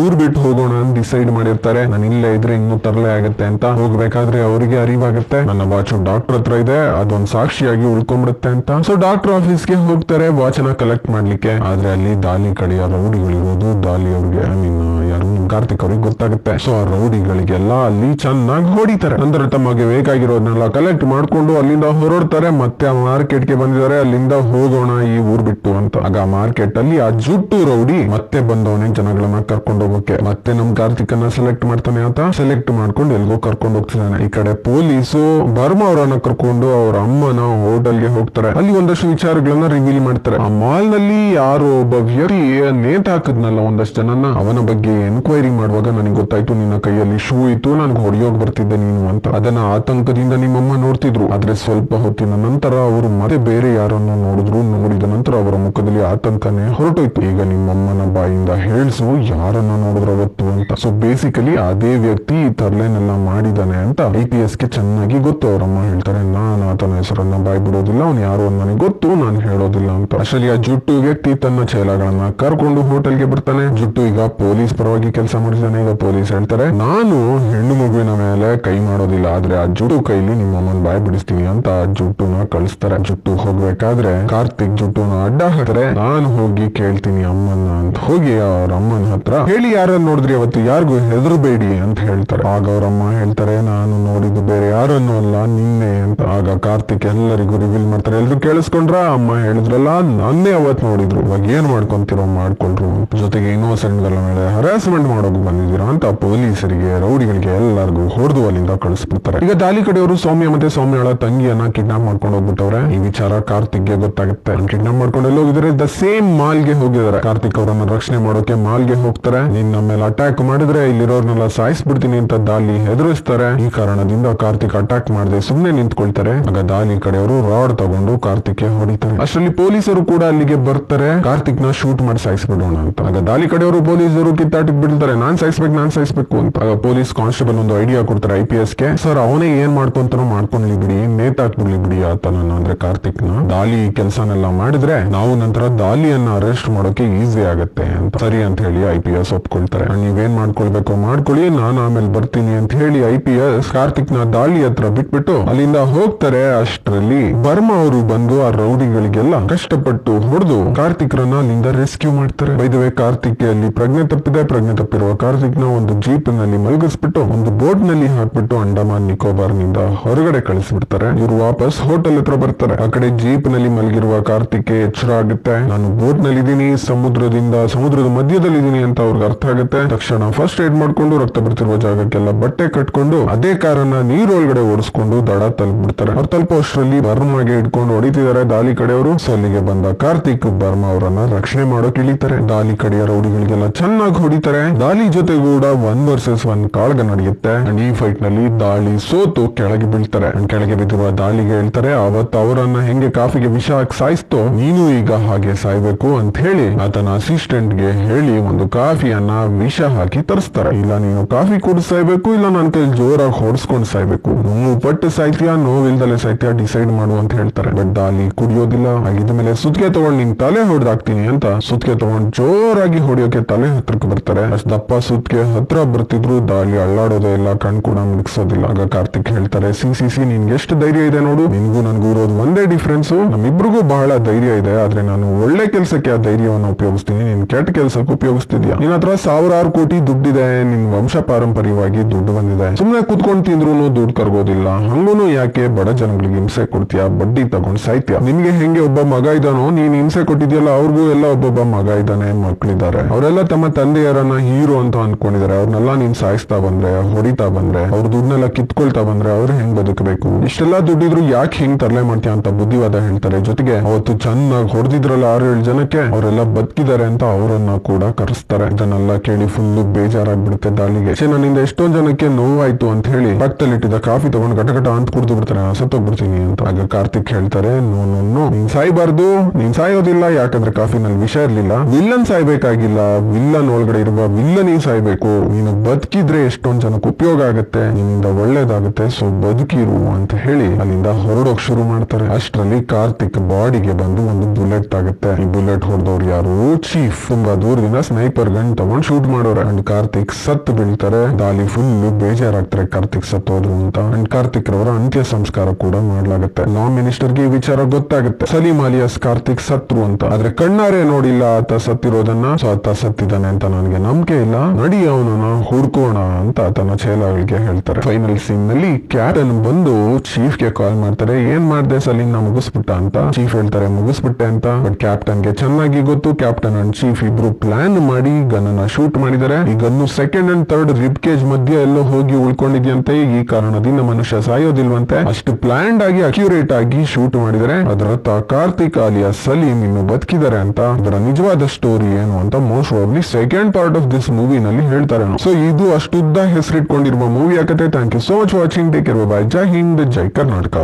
ಊರ್ ಬಿಟ್ಟು ಹೋಗೋಣ ಅಂತ ಡಿಸೈಡ್ ಮಾಡಿರ್ತಾರೆ. ನಾನು ಇಲ್ಲೇ ಇದ್ರೆ ಇನ್ನೂ ತರಲೆ ಆಗುತ್ತೆ ಅಂತ ಹೋಗ್ಬೇಕಾದ್ರೆ ಅವರಿಗೆ ಅರಿವಾಗುತ್ತೆ. ನನ್ನ ವಾಚ್ ಡಾಕ್ಟರ್ ಹತ್ರ ಇದೆ. ಅದೊಂದು ಸಾಕ್ಷಿಯಾಗಿ ಉಳ್ಕೊಂಡ್ಬಿಡುತ್ತೆ ಅಂತ. ಸೊ ಡಾಕ್ಟರ್ ಆಫೀಸ್ಗೆ ಹೋಗ್ತಾರೆ. ವಾಚ್ನ ಕಲೆಕ್ಟ್ ಮಾಡ್ಲಿಕ್ಕೆ. ಆದ್ರೆ ಅಲ್ಲಿ ದಾಲಿ ಕಡೆಯ ರೌಡಿಗಳಿರೋದು. ದಾಲಿ ಅವ್ರಿಗೆ ಐ ಮೀನ್ ಯಾರು ಕಾರ್ತಿಕ್ ಅವ್ರಿಗೆ ಗೊತ್ತಾಗುತ್ತೆ. ಸೊ ಆ ರೌಡಿಗಳಿಗೆಲ್ಲ ಅಲ್ಲಿ ಚೆನ್ನಾಗಿ ಹೊಡಿತಾರೆ. ಅಂದ್ರೆ ತಮಗೆ ಬೇಕಾಗಿರೋದನ್ನೆಲ್ಲ ಕಲೆಕ್ಟ್ ಮಾಡ್ಕೊಂಡು ಅಲ್ಲಿಂದ ಹೊರಡ್ತಾರೆ. ಮತ್ತೆ ಆ ಮಾರ್ಕೆಟ್ಗೆ ಬಂದಿದ್ದಾರೆ. ಅಲ್ಲಿಂದ ಹೋಗೋಣ ಈ ಊರ್ ಬಿಟ್ಟು ಅಂತ. ಆಗ ಮಾರ್ಕೆಟ್ ಅಲ್ಲಿ ಆ ಜುಟ್ಟು ರೌಡಿ ಮತ್ತೆ ಬಂದವನೇ ಜನಗಳನ್ನ ಕರ್ಕೊಂಡು ಹೋಗೋಕೆ. ಮತ್ತೆ ನಮ್ ಕಾರ್ತಿಕನ್ನ ಸೆಲೆಕ್ಟ್ ಮಾಡ್ತಾನೆ ಅಂತ ಸೆಲೆಕ್ಟ್ ಮಾಡ್ಕೊಂಡು ಎಲ್ಗೋ ಕರ್ಕೊಂಡು ಹೋಗ್ತಿದ್ದಾನೆ. ಈ ಕಡೆ ಪೊಲೀಸು, ಬರ್ಮಾ ಅವರನ್ನ ಕರ್ಕೊಂಡು ಅವ್ರ ಅಮ್ಮನ ಹೋಟೆಲ್ಗೆ ಹೋಗ್ತಾರೆ. ಅಲ್ಲಿ ಒಂದಷ್ಟು ವಿಚಾರಗಳನ್ನ ರಿವೀಲ್ ಮಾಡ್ತಾರೆ. ಆ ಮಾಲ್ನಲ್ಲಿ ಯಾರೋ ಒಬ್ಬ ವ್ಯಕ್ತಿ ನೇತಾಕದ್ನಲ್ಲ ಒಂದಷ್ಟು ಜನನ ಅವನ ಬಗ್ಗೆ ಎನ್ಕ್ವೈರಿ ಮಾಡುವಾಗ ನನಗೆ ಗೊತ್ತಾಯ್ತು, ನಿನ್ನ ಕೈಯಲ್ಲಿ ಶೂ ಇತ್ತು, ನನ್ಗೆ ಹೊಡೆಯೋಗಿ ಬರ್ತಿದ್ದೆ ನೀನು ಅಂತ. ಅದನ್ನ ಆತಂಕದಿಂದ ನಿಮ್ಮಮ್ಮ ನೋಡ್ತಿದ್ರು. ಆದ್ರೆ ಸ್ವಲ್ಪ ಹೊತ್ತಿನ ನಂತರ ಅವರು ಮತ್ತೆ ಬೇರೆ ಯಾರನ್ನ ನೋಡಿದ್ರು, ನೋಡಿದ ನಂತರ ಅವರ ಮುಖದಲ್ಲಿ ಆತಂಕನೇ ಹೊರಟೋಯ್ತು. ಈಗ ನಿಮ್ಮಮ್ಮನ ಬಾಯಿಂದ ಹೇಳ್ಸು, ಯಾರನ್ನ ನೋಡಿದ್ರು ಅವತ್ತು ಅಂತ. ಸೊ ಬೇಸಿಕಲಿ ಅದೇ ವ್ಯಕ್ತಿ ಈ ತರ್ಲೆನೆಲ್ಲ ಮಾಡಿದಾನೆ ಅಂತ ಐ ಪಿ ಎಸ್ಗೆ ಚೆನ್ನಾಗಿ ಗೊತ್ತು. ಅವರಮ್ಮ ಹೇಳ್ತಾರೆ, ನಾನು ಆತನ ಹೆಸರನ್ನ ಬಾಯ್ ಬಿಡೋದಿಲ್ಲ ಅವ್ನು ಯಾರು ಅಂತ ನನಗೆ ಗೊತ್ತು, ನಾನು ಹೇಳೋದಿಲ್ಲ ಅಂತ. ಅಷ್ಟರಲ್ಲಿ ಆ ಜುಟ್ಟು ವ್ಯಕ್ತಿ ತನ್ನ ಚೇಲಗಳನ್ನ ಕರ್ಕೊಂಡು ಹೋಟೆಲ್ಗೆ ಬರ್ತಾನೆ. ಜುಟ್ಟು ಈಗ ಪೊಲೀಸ್ ಪರವಾಗಿ ಕೆಲಸ ಈಗ ಪೊಲೀಸ್ ಹೇಳ್ತಾರೆ. ನಾನು ಹೆಣ್ಣು ಮಗುವಿನ ಮೇಲೆ ಕೈ ಮಾಡೋದಿಲ್ಲ, ಆದ್ರೆ ಆ ಜುಟ್ಟು ಕೈಲಿ ನಿಮ್ಮ ಅಮ್ಮನ ಬಾಯ್ ಬಿಡಿಸ್ತೀನಿ ಅಂತ ಜುಟ್ಟುನ ಕಳಿಸ್ತಾರೆ. ಜುಟ್ಟು ಹೋಗ್ಬೇಕಾದ್ರೆ ಕಾರ್ತಿಕ್ ಜುಟ್ಟುನ ಅಡ್ಡ ಹಾಕ್ತಾರೆ. ನಾನು ಹೋಗಿ ಕೇಳ್ತೀನಿ ಅಮ್ಮನ ಅಂತ. ಹೋಗಿ ಅವ್ರ ಅಮ್ಮನ ಹತ್ರ ಹೇಳಿ ಯಾರನ್ನ ನೋಡಿದ್ರಿ ಅವತ್ತು? ಯಾರಿಗೂ ಹೆದರ್ಬೇಡಿ ಅಂತ ಹೇಳ್ತಾರೆ. ಆಗ ಅವ್ರಮ್ಮ ಹೇಳ್ತಾರೆ, ನಾನು ನೋಡಿದ್ದು ಬೇರೆ ಯಾರನ್ನು ಅಲ್ಲ, ನಿನ್ನೆ ಅಂತ. ಆಗ ಕಾರ್ತಿಕ್ ಎಲ್ಲರಿಗೂ ರಿವೀಲ್ ಮಾಡ್ತಾರೆ. ಎಲ್ರು ಕೇಳಿಸ್ಕೊಂಡ್ರ? ಅಮ್ಮ ಹೇಳಿದ್ರಲ್ಲ, ನನ್ನೇ ಅವತ್ ನೋಡಿದ್ರು. ಇವಾಗ ಏನ್ ಮಾಡ್ಕೊಂತಿರೋ ಮಾಡ್ಕೊಂಡ್ರು. ಜೊತೆಗೆ ಇನ್ನೋಸೆಂಟ್ ಮೇಲೆ ಹರಾಸ್ಮೆಂಟ್ ಬಂದಿದ್ದೀರಾ ಅಂತ ಪೊಲೀಸರಿಗೆ, ರೌಡಿಗಳಿಗೆ ಎಲ್ಲರಿಗೂ ಹೊಡೆದು ಅಲ್ಲಿಂದ ಕಳಿಸ್ಬಿಡ್ತಾರೆ. ಈಗ ದಾಲಿ ಕಡೆಯವರು ಸೌಮ್ಯ ಮತ್ತೆ ಸೌಮ್ಯಳ ತಂಗಿಯನ್ನ ಕಿಡ್ನಾಪ್ ಮಾಡ್ಕೊಂಡು ಹೋಗ್ಬಿಟ್ಟವ್ರೆ. ಈ ವಿಚಾರ ಕಾರ್ತಿಕ್ಗೆ ಗೊತ್ತಾಗುತ್ತೆ. ಕಿಡ್ನಾಪ್ ಮಾಡ್ಕೊಂಡು ಎಲ್ಲ ಹೋಗಿದ್ರೆ ದ ಸೇಮ್ ಮಾಲ್ಗೆ ಹೋಗಿದ್ದಾರೆ. ಕಾರ್ತಿಕ್ ಅವರನ್ನ ರಕ್ಷಣೆ ಮಾಡೋಕೆ ಮಾಲ್ಗೆ ಹೋಗ್ತಾರೆ. ನಿನ್ನ ಮೇಲೆ ಅಟ್ಯಾಕ್ ಮಾಡಿದ್ರೆ ಇಲ್ಲಿರೋರ್ನೆಲ್ಲ ಸಾಯಿಸ್ಬಿಡ್ತೀನಿ ಅಂತ ದಾಲಿ ಹೆದರಿಸ್ತಾರೆ. ಈ ಕಾರಣದಿಂದ ಕಾರ್ತಿಕ್ ಅಟ್ಯಾಕ್ ಮಾಡದೆ ಸುಮ್ನೆ ನಿಂತ್ಕೊಳ್ತಾರೆ. ಆಗ ದಾಲಿ ಕಡೆಯವರು ರಾಡ್ ತಗೊಂಡು ಕಾರ್ತಿಕ್ಗೆ ಹೊಡಿತಾರೆ. ಅಷ್ಟರಲ್ಲಿ ಪೊಲೀಸರು ಕೂಡ ಅಲ್ಲಿಗೆ ಬರ್ತಾರೆ. ಕಾರ್ತಿಕ್ನ ಶೂಟ್ ಮಾಡಿ ಸಾಯಿಸ್ಬಿಡೋಣ ಅಂತ. ಆಗ ದಾಲಿ ಕಡೆಯವರು ಪೊಲೀಸರು ಕಿತ್ತಾಟಕ್ಕೆ ಬಿಡ್ತಾರೆ. ನಾನ್ ಸಾಯಿಸ್ಬೇಕು ನಾನ್ ಸಾಯಿಸ್ಬೇಕು ಅಂತ ಪೊಲೀಸ್ ಕಾನ್ಸ್ಟೇಬಲ್ ಒಂದು ಐಡಿಯಾ ಕೊಡ್ತಾರೆ ಐ ಪಿ ಎಸ್ಗೆ. ಸರ್, ಅವನೇ ಏನ್ ಮಾಡ್ಕೊಂತಾನೋ ಮಾಡ್ಕೊಂಡ್ಲಿ ಬಿಡಿ ನೇತಾಕ್ಬಿಡ್ಲಿ ಬಿಡಿ, ಆತನ ಅಂದ್ರೆ ಕಾರ್ತಿಕ್ನ ದಾಲಿ ಕೆಲಸನೆಲ್ಲ ಮಾಡಿದ್ರೆ ನಾವು ನಂತರ ದಾಲಿಯನ್ನ ಅರೆಸ್ಟ್ ಮಾಡೋಕೆ ಈಸಿ ಆಗತ್ತೆ ಅಂತ ಸರಿ ಅಂತ ಹೇಳಿ ಐ ಪಿ ಎಸ್ ಒಪ್ಕೊಳ್ತಾರೆ. ನೀವೇನ್ ಮಾಡ್ಕೊಳ್ಬೇಕು ಮಾಡ್ಕೊಳ್ಳಿ, ನಾನು ಆಮೇಲೆ ಬರ್ತೀನಿ ಅಂತ ಹೇಳಿ ಐ ಪಿ ಎಸ್ ಕಾರ್ತಿಕ್ನ ದಾಳಿ ಹತ್ರ ಬಿಟ್ಬಿಟ್ಟು ಅಲ್ಲಿಂದ ಹೋಗ್ತಾರೆ. ಅಷ್ಟರಲ್ಲಿ ಬರ್ಮಾ ಅವರು ಬಂದು ಆ ರೌಡಿಗಳಿಗೆಲ್ಲ ಕಷ್ಟಪಟ್ಟು ಹೊಡೆದು ಕಾರ್ತಿಕ್ ರನ್ನ ಅಲ್ಲಿಂದ ರೆಸ್ಕ್ಯೂ ಮಾಡ್ತಾರೆ. ಬೈದವೆ ಕಾರ್ತಿಕ್ ಅಲ್ಲಿ ಪ್ರಜ್ಞೆ ತಪ್ಪಿದೆ, ಪ್ರಜ್ಞೆ ತಪ್ಪಿರುವ ಕಾರ್ತಿಕ್ ಕಾರ್ತಿಕ್ನ ಒಂದು ಜೀಪ್ನಲ್ಲಿ ಮಲಗಿಸ್ಬಿಟ್ಟು ಒಂದು ಬೋಟ್ನಲ್ಲಿ ಹಾಕ್ಬಿಟ್ಟು ಅಂಡಮಾನ್ ನಿಕೋಬಾರ್ನಿಂದ ಹೊರಗಡೆ ಕಳಿಸ್ಬಿಡ್ತಾರೆ. ಇವರು ವಾಪಸ್ ಹೋಟೆಲ್ ಹತ್ರ ಬರ್ತಾರೆ. ಆ ಕಡೆ ಜೀಪ್ನಲ್ಲಿ ಮಲಗಿರುವ ಕಾರ್ತಿಕ್ ಎಚ್ಚರ ಆಗುತ್ತೆ. ನಾನು ಬೋಟ್ನಲ್ಲಿ ಇದೀನಿ, ಸಮುದ್ರದಿಂದ, ಸಮುದ್ರದ ಮಧ್ಯದಲ್ಲಿ ಇದೀನಿ ಅಂತ ಅವ್ರಿಗೆ ಅರ್ಥ ಆಗುತ್ತೆ. ತಕ್ಷಣ ಫಸ್ಟ್ ಏಡ್ ಮಾಡ್ಕೊಂಡು ರಕ್ತ ಬರ್ತಿರುವ ಜಾಗಕ್ಕೆಲ್ಲ ಬಟ್ಟೆ ಕಟ್ಕೊಂಡು ಅದೇ ಕಾರನ್ನ ನೀರೊಳಗಡೆ ಓಡಿಸ್ಕೊಂಡು ದಡ ತಲುಪ್ಬಿಡ್ತಾರೆ. ಅವ್ರು ತಲುಪೋ ಅಷ್ಟರಲ್ಲಿ ಆಗಿ ಇಟ್ಕೊಂಡು ಹೊಡಿತಿದ್ದಾರೆ ದಾಲಿ ಕಡೆಯವರು. ಸೊ ಅಲ್ಲಿಗೆ ಬಂದ ಕಾರ್ತಿಕ್ ಬರ್ಮಾ ಅವರನ್ನ ರಕ್ಷಣೆ ಮಾಡೋಕೆ ಇಳಿತಾರೆ ದಾಲಿ ಕಡೆಯ ರೌಡಿಗಳಿಗೆಲ್ಲ ಚೆನ್ನಾಗಿ ಹೊಡಿತಾರೆ. ದಾಲಿ ದಾಲಿ ಜೊತೆ ಕೂಡ ಒನ್ ವರ್ಸಸ್ ಒನ್ ಕಾಳಗ ನಡೆಯುತ್ತೆ. ಅಂಡ್ ಈ ಫೈಟ್ನಲ್ಲಿ ದಾಳಿ ಸೋತು ಕೆಳಗೆ ಬೀಳ್ತಾರೆ. ಕೆಳಗೆ ಬಿದ್ದಿರುವ ದಾಳಿಗೆ ಹೇಳ್ತಾರೆ ಅವತ್ತು ಅವರನ್ನ ಹೆಂಗೆ ಕಾಫಿಗೆ ವಿಷ ಹಾಕಿ ಸಾಯಿಸ್ತೋ? ನೀನು ಈಗ ಹಾಗೆ ಸಾಯ್ಬೇಕು ಅಂತ ಹೇಳಿ ಆತನ ಅಸಿಸ್ಟೆಂಟ್ಗೆ ಹೇಳಿ ಒಂದು ಕಾಫಿಯನ್ನ ವಿಷ ಹಾಕಿ ತರಿಸ್ತಾರೆ. ಇಲ್ಲ, ನೀನು ಕಾಫಿ ಕುಡಿದು ಸಾಯ್ಬೇಕು, ಇಲ್ಲ ನನ್ನ ಕೈ ಜೋರಾಗಿ ಹೊಡ್ಸ್ಕೊಂಡು ಸಾಯ್ಬೇಕು. ನೋವು ಪಟ್ಟು ಸಾಯ್ತೀಯಾ, ನೋವಿಲ್ದಲೆ ಸಾಯ್ತೀಯಾ ಡಿಸೈಡ್ ಮಾಡು ಅಂತ ಹೇಳ್ತಾರೆ. ಬಟ್ ದಾಲಿ ಕುಡಿಯೋದಿಲ್ಲ. ಹಾಗಿದ ಮೇಲೆ ಸುತ್ತಿಗೆ ತಗೊಂಡ್ ನಿನ್ ತಲೆ ಹೊಡೆದಾಕ್ತೀನಿ ಅಂತ ಸುತ್ತಿಗೆ ತಗೊಂಡ್ ಜೋರಾಗಿ ಹೊಡಿಯೋಕೆ ತಲೆ ಹತ್ರಕ್ಕೆ ಬರ್ತಾರೆ. ಅಷ್ಟ್ ದಪ್ಪ ಸುತ್ತಿಗೆ ಹತ್ರ ಬರ್ತಿದ್ರು, ದಾಳಿ ಅಳ್ಳಾಡೋದೇ ಇಲ್ಲ, ಕಣ್ ಕೂಡ ಮುಗಿಸೋದಿಲ್ಲ ಆಗ ಕಾರ್ತಿಕ್ ಹೇಳ್ತಾರೆ, ಸಿ ಸಿ ಸಿ, ನಿನ್ಗೆ ಎಷ್ಟು ಧೈರ್ಯ ಇದೆ ನೋಡು. ನಿನ್ಗೂ ನನ್ಗೂ ಇರೋದು ಒಂದೇ ಡಿಫ್ರೆನ್ಸ್ ನಮ್ಮಿಬ್ರಿಗೂ ಬಹಳ ಧೈರ್ಯ ಇದೆ, ಆದ್ರೆ ನಾನು ಒಳ್ಳೆ ಕೆಲಸಕ್ಕೆ ಆ ಧೈರ್ಯವನ್ನು ಉಪಯೋಗಿಸ್ತೀನಿ. ನಿನ್ ಕೆಟ್ಟ ಕೆಲಸಕ್ಕೆ ಉಪಯೋಗಿಸ್ತಿದ್ಯಾ? ನಿನ್ನ ಹತ್ರ ಸಾವಿರಾರು ಕೋಟಿ ದುಡ್ಡಿದೆ, ನಿನ್ ವಂಶ ಪಾರಂಪರ್ಯವಾಗಿ ದುಡ್ಡು ಬಂದಿದೆ. ಸುಮ್ನೆ ಕುತ್ಕೊಂಡ್ ತಿಂದ್ರು ದುಡ್ಡು ಕರ್ಗೋದಿಲ್ಲ. ಹಂಗೂ ಯಾಕೆ ಬಡ ಜನಗಳಿಗೆ ಹಿಂಸೆ ಕೊಡ್ತೀಯಾ? ಬಡ್ಡಿ ತಗೊಂಡ್ ಸಾಯ್ತೀಯ? ನಿಮ್ಗೆ ಹೆಂಗೆ ಒಬ್ಬ ಮಗ ಇದ್ದಾನೋ, ನೀನ್ ಹಿಂಸೆ ಕೊಟ್ಟಿದ್ಯಲ್ಲ, ಅವ್ರಿಗೂ ಎಲ್ಲ ಒಬ್ಬೊಬ್ಬ ಮಗ ಇದ್ದಾನೆ ಮಕ್ಕಳಿದ್ದಾರೆ ಅವರೆಲ್ಲ ತಮ್ಮ ತಂದೆಯರನ್ನ ಅಂತ ಅನ್ಕೊಂಡಿದ್ದಾರೆ ಅವ್ರನ್ನೆಲ್ಲ ನೀನ್ ಸಾಯಿಸ್ತಾ ಬಂದ್ರೆ, ಹೊಡಿತಾ ಬಂದ್ರೆ, ಅವ್ರ ದುಡ್ಡನ್ನೆಲ್ಲ ಕಿತ್ಕೊಳ್ತಾ ಬಂದ್ರೆ ಅವ್ರು ಹೆಂಗ್ ಬದುಕಬೇಕು? ಇಷ್ಟೆಲ್ಲಾ ದುಡ್ಡಿದ್ರು ಯಾಕೆ ಹೆಂಗ್ ತರಲೆ ಮಾಡ್ತೀಯ ಅಂತ ಬುದ್ಧಿವಾದ ಹೇಳ್ತಾರೆ. ಜೊತೆಗೆ ಅವತ್ತು ಚೆನ್ನಾಗಿ ಹೊಡೆದಿದ್ರಲ್ಲ ಆರು ಏಳು ಜನಕ್ಕೆ, ಅವರೆಲ್ಲ ಬದುಕಿದ್ದಾರೆ ಅಂತ ಅವರನ್ನ ಕೂಡ ಕರೆಸ್ತಾರೆ. ಇದನ್ನೆಲ್ಲ ಕೇಳಿ ಫುಲ್ ಬೇಜಾರಾಗ್ಬಿಡುತ್ತೆ ದಾಳಿಗೆ. ನನ್ನಿಂದ ಎಷ್ಟೊಂದ್ ಜನಕ್ಕೆ ನೋವಾಯ್ತು ಅಂತ ಹೇಳಿ ಪಕ್ಕದಲ್ಲಿಟ್ಟಿದ್ದ ಕಾಫಿ ತಗೊಂಡು ಗಟಗಟ ಅಂತ ಕುಡಿದು ಬಿಡ್ತಾರೆ. ನಾನು ಸತ್ತೋಗ್ಬಿಡ್ತೀನಿ ಅಂತ. ಆಗ ಕಾರ್ತಿಕ್ ಹೇಳ್ತಾರೆ, ನೋ ನೋ ನೋ. ನೀನ್ ಸಾಯ್ಬಾರ್ದು. ನೀನ್ ಸಾಯೋದಿಲ್ಲ. ಯಾಕಂದ್ರೆ ಕಾಫಿ ನಲ್ಲಿ ವಿಷ ಇರ್ಲಿಲ್ಲ. ವಿಲ್ಲನ್ ಸಾಯ್ಬೇಕಾಗಿಲ್ಲ. ವಿಲ್ಲನ್ ಒಳಗಡೆ ಇರುವ ವಿಲ್ಲನ್ ಸಾಯ್ಬೇಕು. ನೀನು ಬದುಕಿದ್ರೆ ಎಷ್ಟೊಂದ್ ಜನಕ್ಕೆ ಉಪಯೋಗ ಆಗುತ್ತೆ, ನಿನ್ನಿಂದ ಒಳ್ಳೇದಾಗುತ್ತೆ ಸೊ ಬದುಕಿರು ಅಂತ ಹೇಳಿ ಅಲ್ಲಿಂದ ಹೊರಡೋಕ್ ಶುರು ಮಾಡ್ತಾರೆ. ಅಷ್ಟರಲ್ಲಿ ಕಾರ್ತಿಕ್ ಬಾಡಿಗೆ ಬಂದು ಒಂದು ಬುಲೆಟ್ ಆಗುತ್ತೆ ಈ ಬುಲೆಟ್ ಹೊಡೆದವ್ರು ಯಾರು? ಚೀಫ್ ತುಂಬಾ ದೂರದಿಂದ ಸ್ನೈಪರ್ ಗನ್ ತಗೊಂಡ್ ಶೂಟ್ ಮಾಡೋರೆ. ಅಂಡ್ ಕಾರ್ತಿಕ್ ಸತ್ತು ಬೀಳ್ತಾರೆ. ದಾಲಿ ಫುಲ್ ಬೇಜಾರಾಗ್ತಾರೆ ಕಾರ್ತಿಕ್ ಸತ್ತೋದ್ರು ಅಂತ. ಅಂಡ್ ಕಾರ್ತಿಕ್ ರವರ ಅಂತ್ಯ ಸಂಸ್ಕಾರ ಕೂಡ ಮಾಡ್ಲಾಗುತ್ತೆ. ಲಾ ಮಿನಿಸ್ಟರ್ಗೆ ಈ ವಿಚಾರ ಗೊತ್ತಾಗುತ್ತೆ. ಸಲೀಮ್ ಅಲಿಯಾಸ್ ಕಾರ್ತಿಕ್ ಸತ್ರು ಅಂತ. ಆದ್ರೆ ಕಣ್ಣಾರೆ ನೋಡಿಲ್ಲ ಆತ ಸತ್ತಿರೋದನ್ನ. ಸೊ ಆತ ಸತ್ತಿದ್ದಾನೆ ಅಂತ ನನಗೆ ನಂಬಿಕೆ ಇಲ್ಲ ನಡಿ ಅವನನ್ನ ಹುಡ್ಕೋಣ ಅಂತ ತನ್ನ ಚೇಲಾಗಳಿಗೆ ಹೇಳ್ತಾರೆ. ಫೈನಲ್ ಸೀನ್ನಲ್ಲಿ ಕ್ಯಾಪ್ಟನ್ ಬಂದು ಚೀಫ್ಗೆ ಕಾಲ್ ಮಾಡ್ತಾರೆ. ಏನ್ ಮಾಡ್ದೆ ಸಲೀಂ ನಾ ಮುಗಿಸ್ಬಿಟ್ಟ ಅಂತ? ಚೀಫ್ ಹೇಳ್ತಾರೆ, ಮುಗಿಸ್ಬಿಟ್ಟೆ ಅಂತ. ಬಟ್ ಕ್ಯಾಪ್ಟನ್ಗೆ ಚೆನ್ನಾಗಿ ಗೊತ್ತು. ಕ್ಯಾಪ್ಟನ್ ಅಂಡ್ ಚೀಫ್ ಇಬ್ರು ಪ್ಲಾನ್ ಮಾಡಿ ಗನ್ ಶೂಟ್ ಮಾಡಿದ್ದಾರೆ. ಈ gun second and third rib cage ಮಧ್ಯೆ ಎಲ್ಲೋ ಹೋಗಿ ಉಳ್ಕೊಂಡಿದ್ಯಂತೆ. ಈ ಕಾರಣದಿಂದ ಮನುಷ್ಯ ಸಾಯೋದಿಲ್ವಂತೆ. ಅಷ್ಟು ಪ್ಲಾನ್ಡ್ ಆಗಿ ಅಕ್ಯುರೇಟ್ ಆಗಿ ಶೂಟ್ ಮಾಡಿದರೆ ಅದರತ್ತ ಕಾರ್ತಿಕ್ ಆಲಿಯಾ ಸಲೀಂ ಇನ್ನು ಬದುಕಿದ್ದಾರೆ ಅಂತ. ಅದರ ನಿಜವಾದ ಸ್ಟೋರಿ ಏನು ಅಂತ most probably second part of this movie ನಲ್ಲಿ ಹೇಳ್ತಾರೆ ಸೊ ಇದು ಅಷ್ಟುದ್ದ ಹೆಸರಿಟ್ಕೊಂಡಿರುವ ಮೂವಿ ಆಗತ್ತೆ thank you so much watching take care bye Jai Hind Jai Karnataka